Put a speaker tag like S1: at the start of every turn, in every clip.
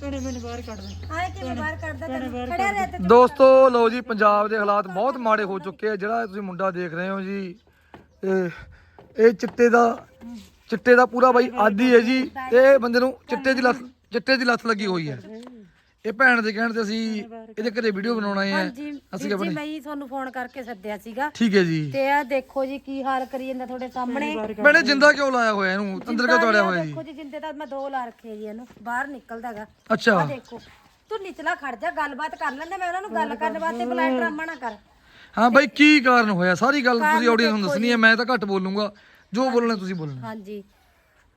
S1: ਭੈਣੇ ਮੈਨੂੰ ਬਾਹਰ ਕੱਢ ਦੇ।
S2: ਆਏ ਕਿਵੇਂ ਬਾਹਰ ਕੱਢਦਾ? ਤੈਨੂੰ ਖੜਿਆ ਰਹਿ ਤੇ
S3: ਦੋਸਤੋ ਲਓ ਜੀ ਪੰਜਾਬ ਦੇ ਹਾਲਾਤ ਬਹੁਤ ਮਾੜੇ ਹੋ ਚੁੱਕੇ ਆ। ਜਿਹੜਾ ਤੁਸੀਂ ਮੁੰਡਾ ਦੇਖ ਰਹੇ ਹੋ ਜੀ ਇਹ ਇਹ ਚਿੱਟੇ ਦਾ ਚਿੱਟੇ ਦਾ ਪੂਰਾ ਬਾਈ ਆਦੀ ਹੈ ਜੀ। ਤੇ ਇਹ ਬੰਦੇ ਨੂੰ ਚਿੱਟੇ ਦੀ ਲੱਤ ਚਿੱਟੇ ਦੀ ਲੱਤ ਲੱਗੀ ਹੋਈ ਹੈ। ਇਹ ਭੈਣ ਦੇ ਕਹਿਣ ਤੇ ਅਸੀਂ ਇਹਦੇ ਘਰੇ ਵੀਡੀਓ ਬਣਾਉਣਾ ਹੈ
S2: ਹਾਂਜੀ
S3: ਅਸੀਂ
S2: ਵੀਰ ਜੀ ਮੈਂ ਹੀ ਤੁਹਾਨੂੰ ਫੋਨ ਕਰਕੇ ਸੱਦਿਆ ਸੀਗਾ।
S3: ਠੀਕ ਹੈ ਜੀ।
S2: ਤੇ ਆ ਦੇਖੋ ਜੀ ਕੀ ਹਾਲ ਕਰੀ ਜਾਂਦਾ ਤੁਹਾਡੇ ਸਾਹਮਣੇ।
S3: ਮੈਨੇ ਜਿੰਦਾ ਕਿਉਂ ਲਾਇਆ ਹੋਇਆ ਇਹਨੂੰ? ਅੰਦਰ ਕਿਉਂ ਤੋੜਿਆ ਹੋਇਆ ਜੀ?
S2: ਦੇਖੋ ਜੀ ਜਿੰਦੇ ਤਾਂ ਮੈਂ ਦੋ ਲਾ ਰੱਖੇ ਜੀ ਇਹਨੂੰ। ਬਾਹਰ ਨਿਕਲਦਾਗਾ
S3: ਅੱਛਾ।
S2: ਆ ਦੇਖੋ ਤੂੰ ਨਿਚਲਾ ਖੜ ਜਾ ਗੱਲਬਾਤ ਕਰ ਲੈਂਦੇ ਮੈਂ ਉਹਨਾਂ ਨੂੰ। ਗੱਲ ਕਰਨ ਵਾਸਤੇ ਬੁਲਾਇਆ ਡਰਾਮਾ ਨਾ ਕਰ।
S3: ਹਾਂ ਬਾਈ ਕੀ ਕਾਰਨ ਹੋਇਆ? ਸਾਰੀ ਗੱਲ ਤੁਸੀਂ ਆਡੀਅנס ਨੂੰ ਦੱਸਣੀ ਹੈ ਮੈਂ ਤਾਂ ਘੱਟ ਬੋਲੂੰਗਾ। ਜੋ ਬੋਲਣਾ ਤੁਸੀਂ ਬੋਲਣਾ।
S2: ਹਾਂਜੀ।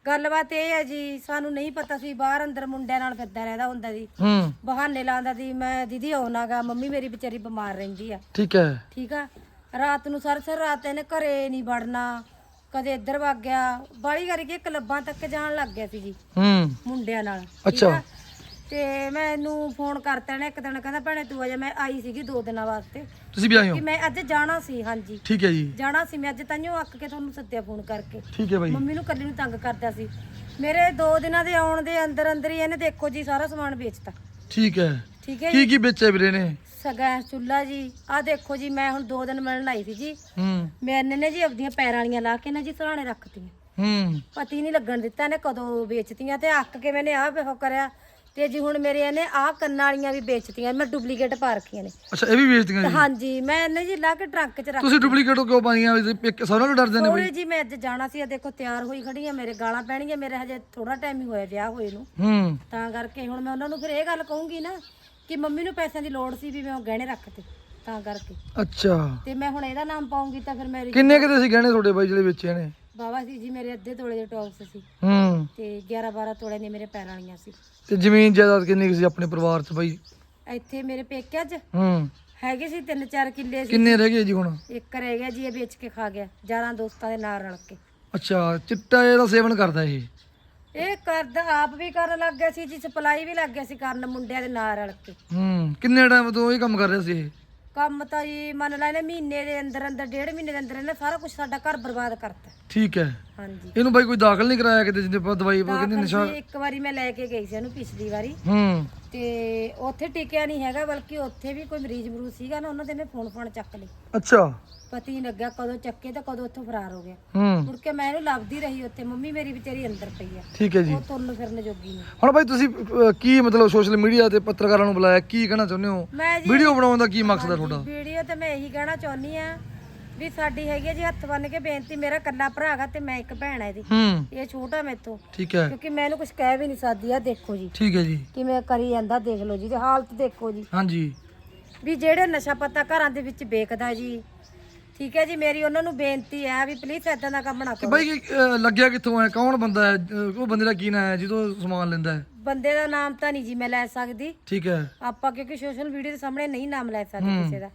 S2: ਗੱਲਬਾਤ ਇਹ ਹੈ ਜੀ ਸਾਨੂੰ ਨਹੀਂ ਪਤਾ ਸੀ ਬਾਹਰ ਅੰਦਰ ਮੁੰਡਿਆਂ ਨਾਲ ਫਿਰਦਾ ਰਹਿੰਦਾ ਹੁੰਦਾ
S3: ਹੂੰ।
S2: ਬਹਾਨੇ ਲਾਉਂਦਾ ਸੀ ਮੈਂ ਦੀਦੀ ਆਉਣਾਗਾ ਮੰਮੀ ਮੇਰੀ ਵਿਚਾਰੀ ਬਿਮਾਰ ਰਹਿੰਦੀ ਆ।
S3: ਠੀਕ ਹੈ।
S2: ਠੀਕ ਆ? ਰਾਤ ਨੂੰ ਸਰ ਸਰ ਰਾਤ ਇਹਨੇ ਘਰੇ ਨਹੀਂ ਵੜਨਾ ਕਦੇ ਇੱਧਰ ਵਗ ਗਿਆ ਬਾਲੀ ਕਰਕੇ ਕਲੱਬਾਂ ਤੱਕ ਜਾਣ ਲੱਗ ਗਿਆ ਸੀ ਜੀ।
S3: ਹੂੰ।
S2: ਮੁੰਡਿਆਂ ਨਾਲ। ਠੀਕ
S3: ਅੱਛਾ।
S2: ਆ? ਤੇ ਮੈਂ ਇਹਨੂੰ ਫੋਨ ਕਰਤਾ ਨੇ ਇੱਕ ਦਿਨ ਕਹਿੰਦਾ ਭੈਣੇ ਤੂੰ ਆ ਜਾ ਮੈਂ ਆਈ ਸੀਗੀ ਦੋ ਦਿਨਾਂ ਵਾਸਤੇ।
S3: ਤੁਸੀਂ ਵੀ ਆਏ ਹੋ?
S2: ਕਿ ਮੈਂ ਅੱਜ ਜਾਣਾ ਸੀ ਹਾਂਜੀ।
S3: ਠੀਕ ਹੈ ਜੀ।
S2: ਜਾਣਾ ਸੀ ਮੈਂ ਅੱਜ ਤਾਂਿਓ ਅੱਕ ਕੇ ਤੁਹਾਨੂੰ ਸੱਦਿਆ ਫੋਨ ਕਰਕੇ।
S3: ਠੀਕ ਹੈ ਬਾਈ।
S2: ਮੰਮੀ ਨੂੰ ਕੱਲੀ ਨੂੰ ਤੰਗ ਕਰਦਾ ਸੀ। ਮੇਰੇ ਦੋ ਦਿਨਾਂ ਦੇ ਆਉਣ ਦੇ ਅੰਦਰ ਅੰਦਰ ਹੀ ਇਹਨੇ ਦੇਖੋ ਜੀ ਸਾਰਾ ਸਮਾਨ ਵੇਚਤਾ।
S3: ਠੀਕ ਹੈ।
S2: ਠੀਕ ਹੈ
S3: ਕੀ
S2: ਜੀ।
S3: ਕੀ ਵੇਚਿਆ ਵੀਰੇ ਨੇ?
S2: ਸਗਾ ਚੁੱਲਾ ਜੀ। ਆ ਦੇਖੋ ਜੀ ਮੈਂ ਹੁਣ ਦੋ ਦਿਨ ਮਿਲਣ ਆਈ ਸੀ ਜੀ।
S3: ਹੂੰ।
S2: ਮੈਂ ਨੇ ਜੀ ਆਪਦੀਆਂ ਪੈਰਾਂ ਵਾਲੀਆਂ ਲਾ ਕੇ ਨਾ ਜੀ ਸਰਾਣੇ ਰੱਖਤੀਆਂ।
S3: ਹੂੰ।
S2: ਪਤੀ ਨਹੀਂ ਲੱਗਣ ਦਿੱਤਾ ਇਹਨੇ ਕਦੋਂ ਵੇਚਤੀਆਂ ਤੇ ਅੱਕ ਕੇ ਮੈਨੇ ਆਹ ਵੇਖੋ ਕਰਿਆ। ਤੇ ਜੀ ਹੁਣ ਮੇਰੇ ਇਹਨੇ ਆਹ ਕੰਨਾਂ ਵਾਲੀਆਂ ਵੀ ਵੇਚਤੀਆਂ ਮੈਂ ਡੁਪਲੀਕੇਟ ਪਾ ਰੱਖੀਆਂ ਨੇ।
S3: ਅੱਛਾ ਇਹ ਵੀ ਵੇਚਦੀਆਂ ਜੀ?
S2: ਹਾਂਜੀ ਮੈਂ ਇਹਨੇ ਜੀ ਲਾ ਕੇ ਟਰੰਕ 'ਚ ਰੱਖ
S3: ਤੁਸੀਂ ਡੁਪਲੀਕੇਟ ਕਿਉਂ ਪਾਈਆਂ? ਵੀ ਸਾਰਿਆਂ ਨੂੰ ਡਰਦੇ ਨੇ ਬਾਈ।
S2: ਥੋੜੇ ਜੀ ਮੈਂ ਅੱਜ ਜਾਣਾ ਸੀ ਆ ਦੇਖੋ ਤਿਆਰ ਹੋਈ ਖੜੀ ਆ ਮੇਰੇ ਗਾਲਾਂ ਪੈਣਗੀਆਂ ਮੇਰੇ ਹਜੇ ਥੋੜਾ ਟਾਈਮ ਹੀ ਹੋਇਆ ਵਿਆਹ ਹੋਏ ਨੂੰ।
S3: ਹੂੰ।
S2: ਤਾਂ ਕਰਕੇ ਹੁਣ ਮੈਂ ਉਹਨਾਂ ਨੂੰ ਫਿਰ ਇਹ ਗੱਲ ਕਹੂੰਗੀ ਨਾ ਕਿ ਮੰਮੀ ਨੂੰ ਪੈਸਿਆਂ ਦੀ ਲੋੜ ਸੀ ਵੀ ਮੈਂ ਉਹ ਗਹਿਣੇ ਰੱਖਤੇ ਤਾਂ ਕਰਕੇ।
S3: ਅੱਛਾ।
S2: ਤੇ ਮੈਂ ਹੁਣ ਇਹਦਾ ਨਾਮ ਪਾਉਂਗੀ ਤਾਂ ਫਿਰ ਮੇਰੀ
S3: ਕਿੰਨੇ ਕਿਤੇ ਸੀ ਗਹਿਣੇ ਤੁਹਾਡੇ ਬਾਈ ਜਿਹੜੇ ਵੇਚੇ ਨੇ?
S2: ਬਾਬਾ ਸੀ ਜੀ ਮੇਰੇ ਅੱਧੇ ਤੋਲੇ ਦੇ ਟੌਪਸ ਸੀ।
S3: ਹੂੰ।
S2: ਤੇ 11 12 ਤੋਲੇ ਨੇ ਮੇਰੇ ਪੈਰਾਂ ਵਾਲੀਆਂ ਸੀ।
S3: ਤੇ ਜ਼ਮੀਨ ਜਾਇਦਾਦ ਕਿੰਨੀ ਕੁ ਸੀ ਆਪਣੇ ਪਰਿਵਾਰ 'ਚ ਬਾਈ?
S2: ਇੱਥੇ ਮੇਰੇ ਪੇਕਿਆਂ 'ਚ
S3: ਹੂੰ।
S2: ਹੈਗੇ ਸੀ ਤਿੰਨ ਚਾਰ ਕਿੱਲੇ ਸੀ।
S3: ਕਿੰਨੇ ਰਹਿ ਗਏ ਜੀ ਹੁਣ?
S2: ਇੱਕ ਰਹਿ ਗਿਆ ਜੀ ਇਹ ਵੇਚ ਕੇ ਖਾ ਗਿਆ ਯਾਰਾਂ ਦੋਸਤਾਂ ਦੇ ਨਾਲ ਰਲ ਕੇ।
S3: ਅੱਛਾ ਚਿੱਟਾ ਇਹਦਾ ਸੇਵਨ ਕਰਦਾ ਇਹ?
S2: ਇਹ ਕਰਦਾ ਆਪ ਵੀ ਕਰਨ ਲੱਗ ਗਿਆ ਸੀ ਜੀ ਸਪਲਾਈ ਵੀ ਲੱਗ ਗਿਆ ਸੀ ਕਰਨ ਮੁੰਡਿਆਂ ਦੇ ਨਾਲ ਰਲ ਕੇ।
S3: ਹੂੰ ਕਿੰਨੇ ਟਾਈਮ ਤੋਂ ਇਹ ਕੰਮ ਕਰ ਰਿਹਾ ਸੀ ਇਹ?
S2: ਕੰਮ ਤਾਂ ਜੀ ਮੰਨ ਲੈ ਇਹਨੇ ਮਹੀਨੇ ਦੇ ਅੰਦਰ ਅੰਦਰ ਡੇਢ ਮਹੀਨੇ ਦੇ ਅੰਦਰ ਇਹਨੇ ਸਾਰਾ ਕੁਝ ਸਾਡਾ ਘਰ ਬਰਬਾਦ ਕਰਤਾ।
S3: ਠੀਕ ਹੈ।
S2: ਹਾਂਜੀ।
S3: ਇਹਨੂੰ ਬਾਈ ਕੋਈ ਦਾਖਲ ਨਹੀਂ ਕਰਾਇਆ ਕਿਤੇ ਜਿੰਦੇ ਆਪਾਂ ਦਵਾਈ ਪਾ ਕਹਿੰਦੇ ਨਸ਼ਾ
S2: ਜੀ ਇੱਕ ਵਾਰੀ ਮੈਂ ਲੈ ਕੇ ਗਈ ਸੀ ਇਹਨੂੰ ਪਿਛਲੀ ਵਾਰੀ।
S3: ਹੂੰ।
S2: ਤੇ ਉੱਥੇ ਟਿਕਿਆ ਨਹੀਂ ਹੈਗਾ ਬਲਕਿ ਉੱਥੇ ਵੀ ਕੋਈ ਮਰੀਜ਼ ਮਰੂਜ਼ ਸੀਗਾ ਨਾ ਉਹਨਾਂ ਦੇ ਨੇ ਫੋਨ ਫੋਨ ਚੱਕ ਲਏ।
S3: ਅੱਛਾ।
S2: ਪਤੀ ਨਹੀਂ ਲੱਗਿਆ ਕਦੋਂ ਚੱਕੇ ਤੇ ਕਦੋਂ ਉੱਥੋਂ ਫਰਾਰ ਹੋ ਗਿਆ।
S3: ਹੂੰ।
S2: ਮੁੜ ਕੇ ਮੈਂ ਇਹਨੂੰ ਲੱਭਦੀ ਰਹੀ ਉੱਥੇ ਮੰਮੀ ਮੇਰੀ ਵਿਚਾਰੀ ਅੰਦਰ ਪਈ ਆ।
S3: ਠੀਕ ਹੈ ਜੀ।
S2: ਉਹ ਤੁਰਨ ਫਿਰਨ ਜੋਗੀ ਨਹੀਂ।
S3: ਹੁਣ ਬਾਈ ਤੁਸੀਂ ਅਹ, ਕੀ ਮਤਲਬ ਸੋਸ਼ਲ ਮੀਡੀਆ ਤੇ ਪੱਤਰਕਾਰਾਂ ਨੂੰ ਬੁਲਾਇਆ ਕੀ ਕਹਿਣਾ ਚਾਹੁੰਦੇ ਹੋ?
S2: ਮੈਂ ਜੀ
S3: ਵੀਡੀਓ ਬਣਾਉਣ ਦਾ ਕੀ ਮਕਸਦ ਹੈ ਤੁਹਾਡਾ?
S2: ਵੀਡੀਓ ਤੇ ਮੈਂ ਇਹੀ ਕਹਿਣਾ ਚਾਹੁੰਦੀ ਆ ਵੀ ਸਾਡੀ ਹੈਗੀ ਆ ਜੀ ਹੱਥ ਬੰਨ ਕੇ ਬੇਨਤੀ ਮੇਰਾ ਕੱਲਾ ਭਰਾ ਹੈਗਾ ਤੇ ਮੈਂ ਇੱਕ ਭੈਣ ਆ ਇਹਦੀ।
S3: ਹੂੰ।
S2: ਇਹ ਛੋਟਾ ਮੇਤੋਂ
S3: ਠੀਕ ਹੈ।
S2: ਕਿਉਂਕਿ ਮੈਂ ਇਹਨੂੰ ਕੁਝ ਕਹਿ ਵੀ ਨਹੀਂ ਸਕਦੀ ਆ ਦੇਖੋ ਜੀ।
S3: ਠੀਕ ਹੈ ਜੀ।
S2: ਕਿਵੇਂ ਕਰੀ ਜਾਂਦਾ ਦੇਖ ਲਓ ਜੀ ਤੇ ਹਾਲਤ ਦੇਖੋ ਜੀ।
S3: ਹਾਂਜੀ।
S2: ਵੀ ਜਿਹੜੇ ਨਸ਼ਾ ਪੱਤਾ ਘਰਾਂ ਦੇ ਵਿੱਚ ਵੇਚਦਾ ਜੀ ਠੀਕ ਹੈ ਜੀ ਮੇਰੀ ਉਹਨਾਂ ਨੂੰ ਬੇਨਤੀ ਹੈ ਵੀ ਪਲੀਜ਼ ਏਦਾਂ ਦਾ ਕੰਮ ਨਾ
S3: ਕਿ
S2: ਕਰੋ।
S3: ਬਾਈ ਅਹ, ਲੱਗਿਆ ਕਿੱਥੋਂ ਹੈ? ਕੌਣ ਬੰਦਾ ਹੈ? ਅਹ, ਉਹ ਬੰਦੇ ਦਾ ਕੀ ਨਾਂ ਹੈ? ਜਦੋਂ ਸਮਾਨ ਲੈਂਦਾ ਹੈ?
S2: ਬੰਦੇ ਦਾ ਨਾਮ ਤਾਂ ਨਹੀਂ ਜੀ ਮੈਂ ਲੈ ਸਕਦੀ।
S3: ਠੀਕ ਹੈ।
S2: ਆਪਾਂ ਕਿਉਂਕਿ ਸੋਸ਼ਲ ਮੀਡੀਆ ਦੇ ਸਾਹਮਣੇ ਨਹੀਂ ਨਾਮ ਲੈ ਸਕਦੇ ਕਿਸੇ ਦਾ।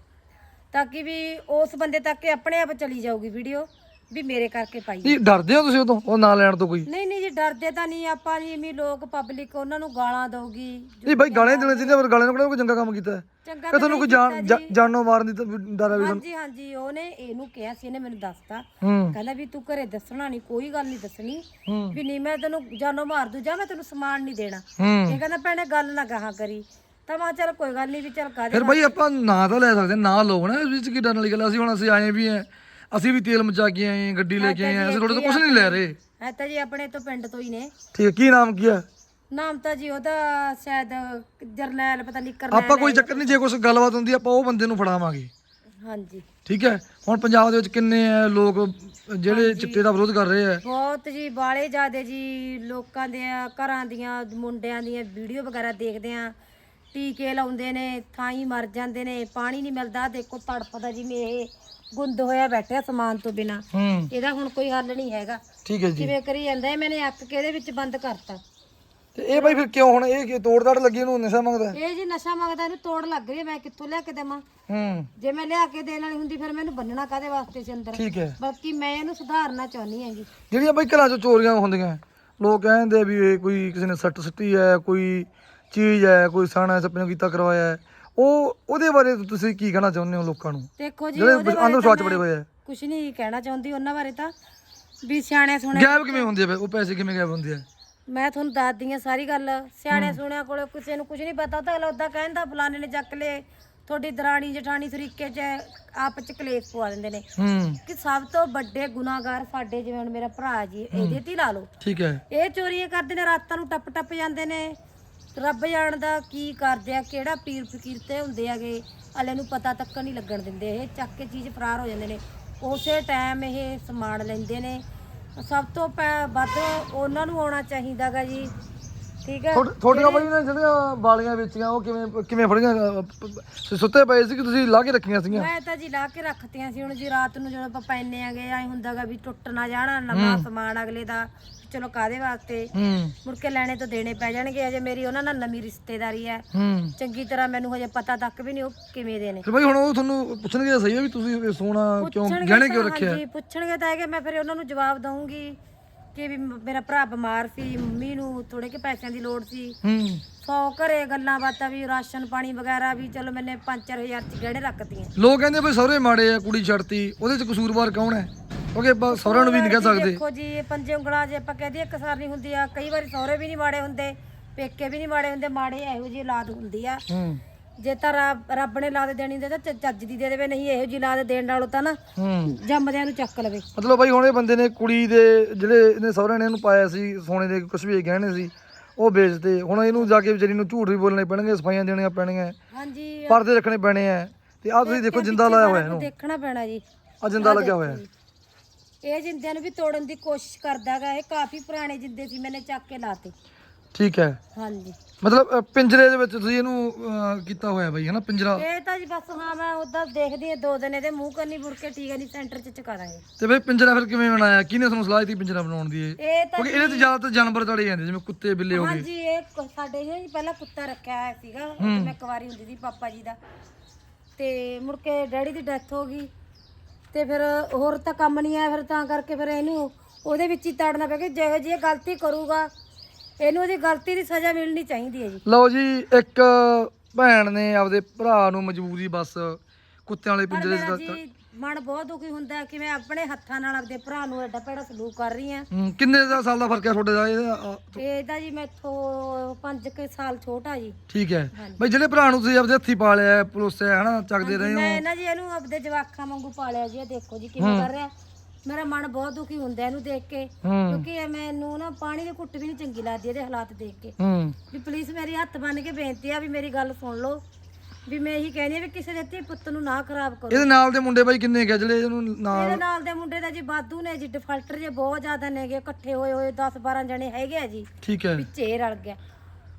S2: ਤਾਂ ਕਿ ਵੀ ਉਸ ਬੰਦੇ ਤੱਕ ਇਹ ਆਪਣੇ ਆਪ ਚਲੀ ਜਾਊਗੀ ਵੀਡੀਓ ਵੀ ਮੇਰੇ ਕਰਕੇ ਪਾਈ
S3: ਨਹੀਂ ਡਰਦੇ ਹੋ ਤੁਸੀਂ ਉਦੋਂ? ਉਹ ਨਾਂ ਲੈਣ ਤੋਂ ਕੋਈ?
S2: ਨਹੀਂ ਨਹੀਂ ਜੀ ਡਰਦੇ ਤਾਂ ਨਹੀਂ ਆਪਾਂ ਜੀ ਵੀ ਲੋਕ ਪਬਲਿਕ ਉਹਨਾਂ ਨੂੰ ਗਾਲਾਂ ਦਊਗੀ।
S3: ਨਹੀਂ ਬਾਈ ਗਾਲਾਂ ਦੇਣੇ ਚਾਹੀਦੇ ਪਰ ਗਾਲਾਂ ਨੂੰ ਕਿਹੜਾ ਕੋਈ ਚੰਗਾ ਕੰਮ ਕੀਤਾ ਹੈ?
S2: ਚੰਗਾ
S3: ਕਿ ਤੁਹਾਨੂੰ ਕੋਈ ਜਾਨ ਜਾਨੋਂ ਮਾਰਨ ਦੀ ਤਾਂ ਡਰ ਹੈ ਵੀ ਤੁਹਾਨੂੰ
S2: ਹਾਂਜੀ ਹਾਂਜੀ ਉਹਨੇ ਇਹਨੂੰ ਕਿਹਾ ਸੀ ਇਹਨੇ ਮੈਨੂੰ ਦੱਸਤਾ।
S3: ਹੂੰ।
S2: ਕਹਿੰਦਾ ਵੀ ਤੂੰ ਘਰੇ ਦੱਸਣਾ ਨਹੀਂ ਕੋਈ ਗੱਲ ਨਹੀਂ ਦੱਸਣੀ।
S3: ਹੂੰ।
S2: ਵੀ ਨਹੀਂ ਮੈਂ ਤੈਨੂੰ ਜਾਨੋਂ ਮਾਰ ਦੂ ਜਾਂ ਮੈਂ ਤੈਨੂੰ ਸਮਾਨ ਨਹੀਂ ਦੇਣਾ।
S3: ਹੂੰ।
S2: ਇਹ ਕਹਿੰਦਾ ਭੈਣੇ ਗੱਲ ਨਾ ਗਾਹਾਂ ਕਰੀ। ਤਾਂ ਮੈਂ ਕਿਹਾ ਚੱਲ ਕੋਈ ਗੱਲ ਨਹੀਂ ਵੀ ਚੱਲ ਕਾਦੇ
S3: ਫਿਰ ਬਾਈ ਆਪਾਂ ਨਾਂ ਤਾਂ ਲੈ ਸਕਦੇ ਹਾਂ, ਨਾਂ ਲਓ ਨਾ ਇਸ ਵਿੱਚ ਕੀ ਡਰਨ ਵਾਲੀ ਗੱਲ ਹੈ? ਅਸੀਂ ਹੁਣ ਅਸੀਂ ਆਏ ਵੀ ਆ ਅਸੀਂ ਵੀ ਤੇਲ ਮਚਾ ਕੇ ਆਏ ਹਾਂ ਗੱਡੀ ਲੈ ਕੇ ਆਏ ਹਾਂ ਅਸੀਂ ਤੁਹਾਡੇ ਤੋਂ ਕੁਝ ਨਹੀਂ ਲੈ ਰਹੇ।
S2: ਹੈ ਤਾਂ ਜੀ ਆਪਣੇ ਤੋਂ ਪਿੰਡ ਤੋਂ ਹੀ ਨੇ।
S3: ਠੀਕ ਹੈ ਕੀ ਨਾਮ ਕੀ ਹੈ?
S2: ਨਾਮ ਤਾਂ ਜੀ ਉਹਦਾ ਸ਼ਾਇਦ ਜਰਨੈਲ ਪਤਾ ਨਹੀਂ ਕਰਨੈਲ
S3: ਆਪਾਂ ਕੋਈ ਚੱਕਰ ਨਹੀਂ ਜੇ ਕੁਝ ਗੱਲਬਾਤ ਹੁੰਦੀ ਆਪਾਂ ਉਹ ਬੰਦੇ ਨੂੰ ਫੜਾਵਾਂਗੇ।
S2: ਹਾਂਜੀ।
S3: ਠੀਕ ਹੈ ਹੁਣ ਪੰਜਾਬ ਦੇ ਵਿੱਚ ਕਿੰਨੇ ਆ ਲੋਕ ਜਿਹੜੇ ਚਿੱਟੇ ਦਾ ਵਿਰੋਧ ਕਰ ਰਹੇ ਆ
S2: ਬਹੁਤ ਜੀ ਬਾਲੇ ਜਿਆਦੇ ਜੀ ਲੋਕਾਂ ਦੇ ਘਰਾਂ ਦੀਆਂ ਮੁੰਡਿਆਂ ਦੀਆਂ ਵੀਡੀਓ ਵਗੈਰਾ ਦੇਖਦੇ ਆ। ਟੀਕੇ ਲਾਉਂਦੇ ਨੇ ਥਾਈ ਮਰ ਜਾਂਦੇ ਨੇ ਪਾਣੀ ਨਹੀਂ ਮਿਲਦਾ ਦੇਖੋ ਤੜਪਦਾ ਜਿਵੇਂ ਇਹ ਗੁੰਦ ਹੋਇਆ ਬੈਠਿਆ ਸਮਾਨ ਤੋਂ ਬਿਨਾ।
S3: ਹੂੰ।
S2: ਇਹਦਾ ਹੁਣ ਕੋਈ ਹੱਲ ਨਹੀਂ ਹੈਗਾ।
S3: ਠੀਕ ਹੈ ਜੀ।
S2: ਕਿਵੇਂ ਕਰੀ ਜਾਂਦਾ ਇਹ? ਮੈਨੇ ਅੱਕ ਕੇ ਇਹਦੇ ਵਿੱਚ ਬੰਦ ਕਰਤਾ।
S3: ਤੇ ਇਹ ਬਾਈ ਫਿਰ ਕਿਉਂ ਹੁਣ ਇਹ ਕੀ ਤੋੜ-ਤਾੜ ਲੱਗੀ ਇਹਨੂੰ ਨਸ਼ਾ ਮੰਗਦਾ? ਹੈ?
S2: ਇਹ ਜੀ ਨਸ਼ਾ ਮੰਗਦਾ ਇਹਨੂੰ ਤੋੜ ਲੱਗ ਰਹੀ ਹੈ ਮੈਂ ਕਿੱਥੋਂ ਲਿਆ ਕੇ ਦੇਵਾਂ?
S3: ਹੂੰ।
S2: ਜੇ ਮੈਂ ਲਿਆ ਕੇ ਦੇਣ ਵਾਲੀ ਹੁੰਦੀ ਫਿਰ ਮੈਨੂੰ ਬੰਨਣਾ ਕਾਦੇ ਵਾਸਤੇ ਸੀ ਅੰਦਰ?
S3: ਠੀਕ ਹੈ।
S2: ਬਾਕੀ ਮੈਂ ਇਹਨੂੰ ਸੁਧਾਰਨਾ ਚਾਹੁੰਦੀ ਹੈਗੀ।
S3: ਜਿਹੜੀਆਂ ਬਾਈ ਘਰਾਂ 'ਚ ਚੋਰੀਆਂ ਹੁੰਦੀਆਂ ਲੋਕ ਕਹਿੰਦੇ ਵੀ ਇਹ ਕੋਈ ਕਿਸੇ ਨੇ ਸੱਟ ਸੁੱਟੀ ਹੈ ਕੋਈ ਚੀਜ਼ ਹੈ ਕੋਈ ਸਾਣਾ ਸੱਪਿਆਂ ਕੀਤਾ ਕਰਵਾਇਆ ਹੈ। ਉਹ ਉਹਦੇ ਬਾਰੇ ਤੁਸੀਂ ਕੀ ਕਹਿਣਾ ਚਾਹੁੰਦੇ ਹੋ ਲੋਕਾਂ ਨੂੰ?
S2: ਦੇਖੋ ਜੀ
S3: ਜਿਹੜੇ
S2: ਉਹਦੇ ਬਾਰੇ ਤਾਂ
S3: ਸਵਾਚ ਬੜੇ ਹੋਏ ਆ।
S2: ਕੁਝ ਨਹੀਂ ਕਹਿਣਾ ਚਾਹੁੰਦੀ ਉਹਨਾਂ ਬਾਰੇ ਤਾਂ। ਵੀ ਸਿਆਣੇ ਸੁਣੇ
S3: ਗਾਇਬ ਕਿਵੇਂ ਹੁੰਦੇ ਆ ਫਿਰ? ਉਹ ਪੈਸੇ ਕਿਵੇਂ ਗਾਇਬ ਹੁੰਦੇ ਆ?
S2: ਮੈਂ ਤੁਹਾਨੂੰ ਦੱਸਦੀ ਆ ਸਾਰੀ ਗੱਲ। ਸਿਆਣੇ ਸੁਣਿਆ ਕੋਲੇ ਕਿਸੇ ਨੂੰ ਕੁਝ ਨਹੀਂ ਪਤਾ। ਤਾਂ ਅਗਲਾ ਉਦਾਂ ਕਹਿੰਦਾ ਫਲਾਣੇ ਨੇ ਚੱਕ ਲਏ ਤੁਹਾਡੀ ਦਰਾਣੀ ਜਠਾਣੀ ਤਰੀਕੇ 'ਚ ਆਪ 'ਚ ਕਲੇਸ਼ ਪਵਾ ਦਿੰਦੇ ਨੇ।
S3: ਹੂੰ।
S2: ਕਿ ਸਭ ਤੋਂ ਵੱਡੇ ਗੁਨਾਹਗਾਰ ਸਾਡੇ ਜਿਵੇਂ ਹੁਣ ਮੇਰਾ ਭਰਾ ਜੀ ਇਹਦੇ ਤੇ ਹੀ ਲਾ ਲਓ।
S3: ਠੀਕ ਹੈ।
S2: ਇਹ ਚੋਰੀਆਂ ਕਰਦੇ ਨੇ ਰਾਤਾਂ ਨੂੰ ਟੱਪ ਟੱਪ ਜਾਂਦੇ ਨੇ। ਰੱਬ ਜਾਣਦਾ ਕੀ ਕਰਦੇ ਆ, ਕਿਹੜਾ ਪੀਰ ਫਕੀਰ ਤੇ ਹੁੰਦੇ ਆਗੇ ਹਲੇ ਨੂੰ ਪਤਾ ਤੱਕ ਨਹੀਂ ਲੱਗਣ ਦਿੰਦੇ, ਇਹ ਚੱਕ ਕੇ ਚੀਜ਼ ਫਰਾਰ ਹੋ ਜਾਂਦੇ ਨੇ। ਉਸੇ ਟਾਈਮ ਇਹ ਸਮਾਨ ਲੈਂਦੇ ਨੇ। ਸਭ ਤੋਂ ਪੈ- ਵੱਧ ਉਹਨਾਂ ਨੂੰ ਆਉਣਾ ਚਾਹੀਦਾਗਾ ਜੀ। ਠੀਕ ਹੈ।
S3: ਤੁਹਾਡੇ- ਤੁਹਾਡੀਆਂ ਬਾਈ ਨੇ ਜਿਹੜੀਆਂ ਵਾਲੀਆਂ ਵੇਚੀਆਂ ਉਹ ਕਿਵੇਂ ਕਿਵੇਂ ਫੜੀਆਂ ਅਹ, ਪ- ਪ- ਸੁੱਤੇ ਪਏ ਸੀ ਕਿ ਤੁਸੀਂ ਲਾ ਕੇ ਰੱਖੀਆਂ ਸੀਗੀਆਂ?
S2: ਮੈਂ ਤਾਂ ਜੀ ਲਾ ਕੇ ਰੱਖਤੀਆਂ ਸੀ ਹੁਣ ਜੀ ਰਾਤ ਨੂੰ ਜਦੋਂ ਆਪਾਂ ਪੈਨੇ ਆਗੇ ਐ ਹੁੰਦਾਗਾ ਵੀ ਟੁੱਟ ਨਾ ਜਾਣਾ ਨਵਾਂ ਸਮਾਨ ਅਗਲੇ ਦਾ ਚਲੋ ਕਾਦੇ ਵਾਸਤੇ?
S3: ਹੂੰ।
S2: ਮੁੜ ਕੇ ਲੈਣੇ ਤਾਂ ਦੇਣੇ ਪੈ ਜਾਣਗੇ ਅਜੇ ਮੇਰੀ ਉਹਨਾਂ ਨਾਲ ਨਵੀਂ ਰਿਸ਼ਤੇਦਾਰੀ ਹੈ।
S3: ਹੂੰ।
S2: ਚੰਗੀ ਤਰ੍ਹਾਂ ਮੈਨੂੰ ਹਜੇ ਪਤਾ ਤੱਕ ਵੀ ਨਹੀਂ ਉਹ ਕਿਵੇਂ ਦੇ ਨੇ।
S3: ਬਾਈ ਹੁਣ ਉਹ ਤੁਹਾਨੂੰ ਪੁੱਛਣਗੇ ਤਾਂ ਸਹੀ ਹੈ ਵੀ ਤੁਸੀਂ ਇਹ ਸੋਨਾ ਕਿਉਂ
S2: ਪੁੱਛਣਗੇ
S3: ਗਹਿਣੇ ਕਿਉਂ
S2: ਤਾਂ
S3: ਰੱਖਿਆ?
S2: ਹਾਂਜੀ ਪੁੱਛਣਗੇ ਤਾਂ ਹੈਗੇ ਮੈਂ ਫਿਰ ਉਹਨਾਂ ਨੂੰ ਜਵਾਬ ਦਊਂਗੀ। ਕਿ ਵੀ ਮ- ਮੇਰਾ ਭਰਾ ਬਿਮਾਰ ਸੀ ਮੰਮੀ ਨੂੰ ਥੋੜੇ ਕਿ ਪੈਸਿਆਂ ਦੀ ਲੋੜ ਸੀ।
S3: ਹੂੰ।
S2: ਸੌ ਘਰੇ ਗੱਲਾਂ ਬਾਤਾਂ ਵੀ ਰਾਸ਼ਨ ਪਾਣੀ ਵਗੈਰਾ ਵੀ ਚਲੋ ਮੈਨੇ 5-4000 ਚ ਗਹਿਣੇ ਰੱਖਤੀਆਂ।
S3: ਲੋਕ ਕਹਿੰਦੇ ਬਈ ਸਹੁਰੇ ਮਾੜੇ ਆ ਕੁੜੀ ਛੱਡਤੀ ਉਹਦੇ ਚ ਕਸੂਰਵਾਰ ਕੌਣ ਹੈ? ਕਿਉਂਕਿ ਆਪਾਂ ਸਹੁਰਿਆਂ ਨੂੰ ਵੀ ਨਹੀਂ ਕਹਿ ਸਕਦੇ।
S2: ਦੇਖੋ ਜੀ ਇਹ ਪੰਜੇ ਉਂਗਲਾਂ ਜੇ ਆਪਾਂ ਕਹਦੇ ਇੱਕ ਸਾਰ ਨਹੀਂ ਹੁੰਦੀ ਆ। ਕਈ ਵਾਰੀ ਸਹੁਰੇ ਵੀ ਨਹੀਂ ਮਾੜੇ ਹੁੰਦੇ ਪੇਕੇ ਵੀ ਨਹੀਂ ਮਾੜੇ ਹੁੰਦੇ ਮਾੜੇ ਇਹੋ ਜਿਹੀ ਔਲਾਦ ਹੁੰਦੀ ਆ।
S3: ਹੂੰ।
S2: ਜੇ ਤਾਂ ਰੱਬ ਰੱਬ ਨੇ ਲਾਦ ਦੇਣੀ ਦੇ ਤਾਂ ਚ- ਚੱਜ ਦੀ ਦੇ ਦੇਵੇ ਨਹੀਂ ਇਹੋ ਜਿਹੀ ਲਾਦ ਦੇਣ ਨਾਲੋਂ ਤਾਂ ਨਾ
S3: ਹੂੰ।
S2: ਜੰਮਦਿਆਂ ਨੂੰ ਚੱਕ ਲਵੇ।
S3: ਮਤਲਬ ਬਾਈ ਹੁਣ ਇਹ ਬੰਦੇ ਨੇ ਕੁੜੀ ਦੇ ਜਿਹੜੇ ਇਹਨੇ ਸਹੁਰੇ ਨੇ ਇਹਨੂੰ ਪਾਇਆ ਸੀ ਸੋਨੇ ਦੇ ਕੁਝ ਵੀ ਗਹਿਣੇ ਸੀ ਉਹ ਵੇਚਦੇ ਹੁਣ ਇਹਨੂੰ ਜਾ ਕੇ ਵਿਚਾਰੀ ਨੂੰ ਝੂਠ ਵੀ ਬੋਲਣੇ ਪੈਣਗੇ ਸਫਾਈਆਂ ਦੇਣੀਆਂ ਪੈਣਗੀਆਂ।
S2: ਹਾਂਜੀ।
S3: ਪਰਦੇ ਰੱਖਣੇ ਪੈਣੇ ਆ। ਤੇ ਆਹ ਤੁਸੀਂ ਦੇਖੋ ਜਿੰਦਾ ਲਾਇਆ ਹੋਇਆ ਇਹਨੂੰ।
S2: ਦੇਖਣਾ ਪੈਣਾ ਜੀ।
S3: ਆ ਜਿੰਦਾ ਲੱਗਿਆ ਹੋਇਆ। ਹੈ।
S2: ਇਹ ਜਿੰਦਿਆਂ ਨੂੰ ਵੀ ਤੋੜਨ ਦੀ ਕੋਸ਼ਿਸ਼ ਕਰਦਾਗਾ ਇਹ ਕਾਫੀ ਪੁਰਾਣੇ ਜਿੰਦੇ ਸੀ ਮੈਨੇ ਚੱਕ ਕੇ ਲਾਤੇ।
S3: ਠੀਕ ਹੈ।
S2: ਹਾਂਜੀ।
S3: ਮਤਲਬ ਅ, ਪਿੰਜਰੇ ਦੇ ਵਿੱਚ ਤੁਸੀਂ ਇਹਨੂੰ ਅ, ਕੀਤਾ ਹੋਇਆ ਬਾਈ ਹਨਾ ਪਿੰਜਰਾ?
S2: ਇਹ ਤਾਂ ਜੀ ਬਸ ਹਾਂ ਮੈਂ ਉਦਾਂ ਦੇਖਦੀ ਆ ਦੋ ਦਿਨ ਇਹਦੇ ਮੂੰਹ ਕਰਨੀ ਮੁੜ ਕੇ ਠੀਕ ਹੈ ਨਹੀਂ ਸੈਂਟਰ ਚ ਚੁਕਾ ਦਾਂਗੇ
S3: ਤੇ ਬਈ ਪਿੰਜਰਾ ਫਿਰ ਕਿਵੇਂ ਬਣਾਇਆ? ਕਿਹਨੇ ਤੁਹਾਨੂੰ ਸਲਾਹ ਦਿੱਤੀ ਪਿੰਜਰਾ ਬਣਾਉਣ ਦੀ ਇਹ?
S2: ਇਹ ਤਾਂ
S3: ਕਿਉਂਕਿ ਇਹਦੇ ਤੇ ਜ਼ਿਆਦਾਤਰ ਜਾਨਵਰ ਤੜੇ ਜਾਂਦੇ ਜਿਵੇਂ ਕੁੱਤੇ ਬਿੱਲੇ ਹੋ ਗਏ।
S2: ਹਾਂਜੀ ਇਹ ਕ- ਸਾਡੇ ਜੀ ਪਹਿਲਾਂ ਕੁੱਤਾ ਰੱਖਿਆ ਹੋਇਆ ਸੀਗਾ ਉੱਥੇ ਮੈਂ ਕੁਵਾਰੀ ਹੁੰਦੀ ਸੀ ਪਾਪਾ ਜੀ ਦਾ। ਤੇ ਮੁੜ ਕੇ ਡੈਡੀ ਦੀ ਡੈਥ ਹੋ ਗਈ। ਤੇ ਫਿਰ ਹੋਰ ਤਾਂ ਕੰਮ ਨਹੀਂ ਆਇਆ ਫਿਰ ਤਾਂ ਕਰਕੇ ਫਿਰ ਇਹਨੂੰ ਉਹਦੇ ਵਿੱਚ ਹੀ ਤਾੜਨਾ ਪਿਆ ਕਿ ਜਿਹੋ ਜਿਹੀ ਇਹ ਗਲਤੀ ਕਰੂਗਾ ਇਹਨੂੰ ਉਹਦੀ ਗਲਤੀ ਦੀ ਸਜ਼ਾ ਮਿਲਣੀ ਚਾਹੀਦੀ ਹੈ ਜੀ।
S3: ਲਓ ਜੀ ਇੱਕ ਭੈਣ ਨੇ ਆਪਦੇ ਭਰਾ ਨੂੰ ਮਜਬੂਰੀ ਬਸ ਕੁੱਤਿਆਂ ਵਾਲੇ
S2: ਪਰ
S3: ਪਿੰਜਰੇ
S2: ਮੇਰਾ
S3: 'ਚ
S2: ਜੀ ਮਨ ਬਹੁਤ ਦੁਖੀ ਹੁੰਦਾ ਹੈ ਕਿ ਮੈਂ ਆਪਣੇ ਹੱਥਾਂ ਨਾਲ ਆਪਦੇ ਭਰਾ ਨੂੰ ਐਡਾ ਭੈੜਾ ਸਲੂਕ ਕਰ ਰਹੀ ਹਾਂ।
S3: ਹੂੰ, ਕਿੰਨੇ ਦਾ ਸਾਲ ਦਾ ਫ਼ਰਕ ਹੈ ਤੁਹਾਡੇ ਦਾ? ਇਹਦਾ ਅ,
S2: ਇਹਦਾ ਜੀ ਮੈਥੋਂ 5 ਕੁ ਸਾਲ ਛੋਟਾ ਜੀ।
S3: ਠੀਕ ਹੈ। ਬਈ ਜਿਹੜੇ ਭਰਾ ਨੂੰ ਤੁਸੀਂ ਆਪਦੇ ਹੱਥੀ ਪਾਲਿਆ ਪਲੋਸਿਆ ਹਨਾ ਚੱਕਦੇ ਰਹੇ
S2: ਮੈਂ
S3: ਹੋ
S2: ਨਾ ਜੀ ਇਹਨੂੰ ਆਪਦੇ ਜਵਾਕਾਂ ਵਾਂਗੂ ਪਾਲਿਆ ਜੀ ਇਹ ਦੇਖੋ ਜੀ ਕਿਵੇਂ ਕਰ ਰਿਹਾ। ਮੇਰਾ ਮਨ ਬਹੁਤ ਦੁਖੀ ਹੁੰਦਾ ਇਹਨੂੰ ਦੇਖ ਕੇ।
S3: ਹੂੰ।
S2: ਕਿਉਂਕਿ ਇਹ ਮੈਨੂੰ ਨਾ ਪਾਣੀ ਦੀ ਘੁੱਟ ਵੀ ਨਹੀਂ ਚੰਗੀ ਲੱਗਦੀ ਇਹਦੇ ਹਾਲਾਤ ਦੇਖ ਕੇ।
S3: ਹੂੰ।
S2: ਵੀ ਪਲੀਜ਼ ਮੇਰੀ ਹੱਥ ਬੰਨ ਕੇ ਬੇਨਤੀ ਆ ਵੀ ਮੇਰੀ ਗੱਲ ਸੁਣ ਲਓ। ਵੀ ਮੈਂ ਇਹੀ ਕਹਿੰਦੀ ਆ ਵੀ ਕਿਸੇ ਦੇ ਧੀ ਪੁੱਤ ਨੂੰ ਨਾ ਖਰਾਬ ਕਰੋ।
S3: ਇਹਦੇ ਨਾਲ ਦੇ ਮੁੰਡੇ ਬਾਈ ਕਿੰਨੇ ਗਏ ਜਿਹੜੇ ਇਹਨੂੰ ਨਾਲ
S2: ਇਹਦੇ ਨਾਲ ਦੇ ਮੁੰਡੇ ਦਾ ਜੀ ਬਾਦੂ ਨੇ ਜੀ ਡਿਫਾਲਟਰ ਜੇ ਬਹੁਤ ਜ਼ਿਆਦਾ ਨੇਗੇ ਇਕੱਠੇ ਹੋਏ ਹੋਏ 10 12 ਜਣੇ ਹੈਗੇ ਆ ਜੀ।
S3: ਠੀਕ ਹੈ।
S2: ਵਿੱਚੇ ਰਲ ਗਿਆ।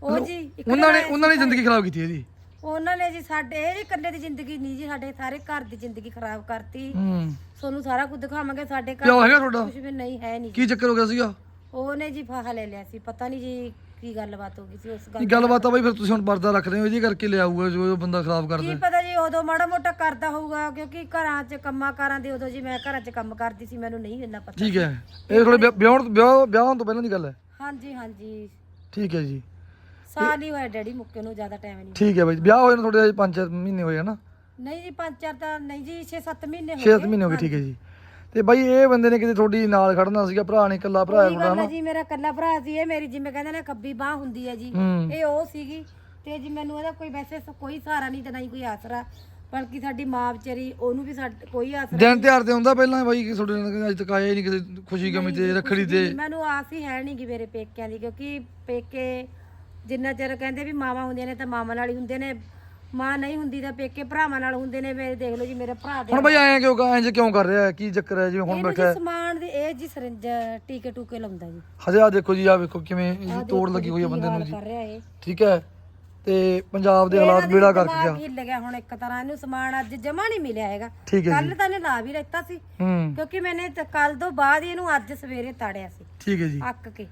S2: ਉਹ ਜੀ ਇੱਕ
S3: ਉਹਨਾਂ ਨੇ ਉਹਨਾਂ ਨੇ ਜ਼ਿੰਦਗੀ ਖਰਾਬ ਕੀਤੀ ਇਹਦੀ
S2: ਉਹਨਾਂ ਨੇ ਜੀ ਸਾਡੇ ਇਹ ਇਕੱਲੇ ਦੀ ਜ਼ਿੰਦਗੀ ਨਹੀਂ ਜੀ ਸਾਡੇ ਸਾਰੇ ਘਰ ਦੀ ਜ਼ਿੰਦਗੀ ਖਰਾਬ ਕਰਤੀ।
S3: ਹੂੰ।
S2: ਤੁਹਾਨੂੰ ਸਾਰਾ ਕੁਝ ਦਿਖਾਵਾਂਗੇ ਸਾਡੇ ਘਰ
S3: ਪਿਓ ਹੈਗਾ ਤੁਹਾਡਾ?
S2: ਕੁਝ ਵੀ ਨਹੀਂ ਹੈ ਨਹੀਂ
S3: ਕੀ ਚੱਕਰ ਹੋ ਗਿਆ ਸੀਗਾ?
S2: ਉਹਨੇ ਜੀ ਫਾਹਾ ਲੈ ਲਿਆ ਸੀ ਪਤਾ ਨਹੀਂ ਜੀ ਕੀ ਗੱਲਬਾਤ ਹੋ ਗਈ ਸੀ ਉਸ ਗੱਲ
S3: ਕੀ ਗੱਲਬਾਤ ਆ ਬਾਈ ਫਿਰ ਤੁਸੀਂ ਹੁਣ ਪਰਦਾ ਰੱਖ ਰਹੇ ਹੋ ਇਹਦੀ ਕਰਕੇ ਲਿਆਊਗਾ ਜੋ ਜੋ ਬੰਦਾ ਖਰਾਬ ਕਰਦਾ।
S2: ਕੀ
S3: ਹੈ।
S2: ਪਤਾ ਜੀ ਉਦੋਂ ਮਾੜਾ ਮੋਟਾ ਕਰਦਾ ਹੋਊਗਾ ਕਿਉਂਕਿ ਘਰਾਂ 'ਚ ਕੰਮਾਂ ਕਾਰਾਂ ਦੀ ਉਦੋਂ ਜੀ ਮੈਂ ਘਰਾਂ 'ਚ ਕੰਮ ਕਰਦੀ ਸੀ ਮੈਨੂੰ ਨਹੀਂ ਇੰਨਾ ਪਤਾ
S3: ਠੀਕ ਹੈ। ਇਹ ਥੋੜੇ ਵਿਆਹ ਵਿਆਹ ਵਿਆਹ ਹੋਣ ਤੋਂ ਪਹਿਲਾਂ ਦੀ ਗੱਲ ਹੈ।
S2: ਹਾਂਜੀ ਹਾਂਜੀ।
S3: ਠੀਕ ਹੈ ਜੀ।
S2: ਸਾਲ ਹੀ ਹੋਇਆ ਡੈਡੀ ਮੁੱਕੇ ਨੂੰ ਜ਼ਿਆਦਾ ਟਾਈਮ ਨਹੀਂ
S3: ਠੀਕ ਹੈ ਬਾਈ ਵਿਆਹ ਹੋਏ ਨੂੰ ਤੁਹਾਡੇ 5 ਮਹੀਨੇ ਹੋਏ ਹਨਾ
S2: ਨਹੀਂ ਜੀ ਪੰਜ ਚਾਰ ਤਾਂ ਨਹੀਂ ਜੀ 6-7 ਮਹੀਨੇ ਹੋ
S3: 6 ਮਹੀਨੇ ਹੋ ਗਏ ਠੀਕ ਹੈ ਜੀ। ਤੇ ਬਾਈ ਇਹ ਬੰਦੇ ਨੇ ਕਿਤੇ ਤੁਹਾਡੀ ਨਾਲ ਖੜਨਾ ਸੀਗਾ ਭਰਾ ਨੇ ਇਕੱਲਾ ਭਰਾ ਹੈ
S2: ਉਹੀ ਗੱਲ ਹੈ ਜੀ ਮੇਰਾ ਕੱਲਾ ਭਰਾ ਸੀ ਇਹ ਮੇਰੀ ਜਿਵੇਂ ਕਹਿੰਦੇ ਨੇ ਖੱਬੀ ਬਾਹ ਹੁੰਦੀ ਹੈ ਜੀ।
S3: ਹੂੰ।
S2: ਇਹ ਉਹ ਸੀਗੀ ਤੇ ਜੀ ਮੈਨੂੰ ਇਹਦਾ ਕੋਈ ਵੈਸੇ ਸ- ਕੋਈ ਸਹਾਰਾ ਨਹੀਂ ਤੇ ਨਾ ਹੀ ਕੋਈ ਆਸਰਾ ਬਲਕਿ ਸਾਡੀ ਮਾਂ ਵਿਚਾਰੀ ਉਹਨੂੰ ਵੀ ਸਾਡ ਕੋਈ ਆਸਰਾ
S3: ਦਿਨ ਤਿਉਹਾਰ ਤੇ ਹੁੰਦਾ ਪਹਿਲਾਂ ਬਾਈ ਕਿ ਤੁਹਾਡੇ ਨਾਲ ਅੱਜ ਤੱਕ ਆਇਆ ਹੀ ਨਹੀਂ ਕਿਸੇ ਖੁਸ਼ੀ ਗਮੀ ਤੇ ਰੱਖੜੀ ਤੇ?
S2: ਮੈਨੂੰ ਆਸ ਹੀ ਹੈ ਨਹੀਂ ਕਿ ਮੇਰੇ ਪੇਕਿਆਂ ਦੀ ਕਿਉਂਕਿ ਪੇਕੇ ਜਿੰਨਾ ਚਿਰ ਕਹਿੰਦੇ ਵੀ ਮਾਵਾਂ ਹੁੰਦੀਆਂ ਨੇ ਤਾਂ ਮਾਵਾਂ ਨਾਲ ਹੀ ਹੁੰਦੇ ਨੇ। ਮਾਂ ਨਹੀਂ ਹੁੰਦੀ ਤਾਂ ਪੇਕੇ ਭਰਾਵਾਂ ਨਾਲ ਹੁੰਦੇ ਨੇ। ਮੇਰੇ ਦੇਖ ਲਓ ਜੀ ਮੇਰੇ ਭਰਾ ਦੇ
S3: ਹੁਣ ਬਾਈ ਐਂ ਕਿਉਂ ਐਂ ਕਿਉਂ ਕਰ ਰਿਹਾ ਹੈ? ਕੀ ਚੱਕਰ ਹੈ? ਜਿਵੇਂ ਹੁਣ
S2: ਇਹਨੂੰ
S3: ਬੈਠਾ
S2: ਜੀ ਸਮਾਨ ਦੀ ਇਹ ਜੀ ਸਰਿੰਜ ਟੀਕੇ ਟੂਕੇ ਲਾਉਂਦਾ ਜੀ।
S3: ਹਜੇ ਆ ਦੇਖੋ ਜੀ ਆ ਵੇਖੋ ਕਿਵੇਂ ਇਹਦੀ
S2: ਆਹ
S3: ਤੋੜ
S2: ਦੇਖੋ
S3: ਲੱਗੀ ਹੋਈ ਹੈ
S2: ਕੀ
S3: ਬੰਦੇ ਨੂੰ
S2: ਹਾਲ
S3: ਜੀ।
S2: ਕਰ ਰਿਹਾ ਇਹ।
S3: ਠੀਕ ਹੈ। ਤੇ ਪੰਜਾਬ ਦੇ ਹਾਲਾਤ ਬੇੜਾ ਕਰਕੇ ਗਿਆ।
S2: ਹਿੱਲ ਗਿਆ ਹੁਣ ਇੱਕ ਤਰ੍ਹਾਂ ਇਹਨੂੰ ਸਮਾਨ ਅੱਜ ਜਮਾ ਨਹੀਂ ਮਿਲਿਆ ਹੈਗਾ।
S3: ਠੀਕ ਹੈ
S2: ਕੱਲ ਤਾਂ ਇਹਨੇ ਲਾ ਵੀ ਰਹਿਤਾ ਸੀ।
S3: ਹੂੰ।
S2: ਕਿਉਂਕਿ ਮੈਨੇ ਕੱਲ ਤੋਂ ਬਾਅਦ ਹੀ ਇਹਨੂੰ ਅੱਜ ਸਵੇਰੇ ਤਾੜਿਆ ਸੀ।
S3: ਠੀਕ ਹੈ ਜੀ।
S2: ਅੱਕ ਕੇ।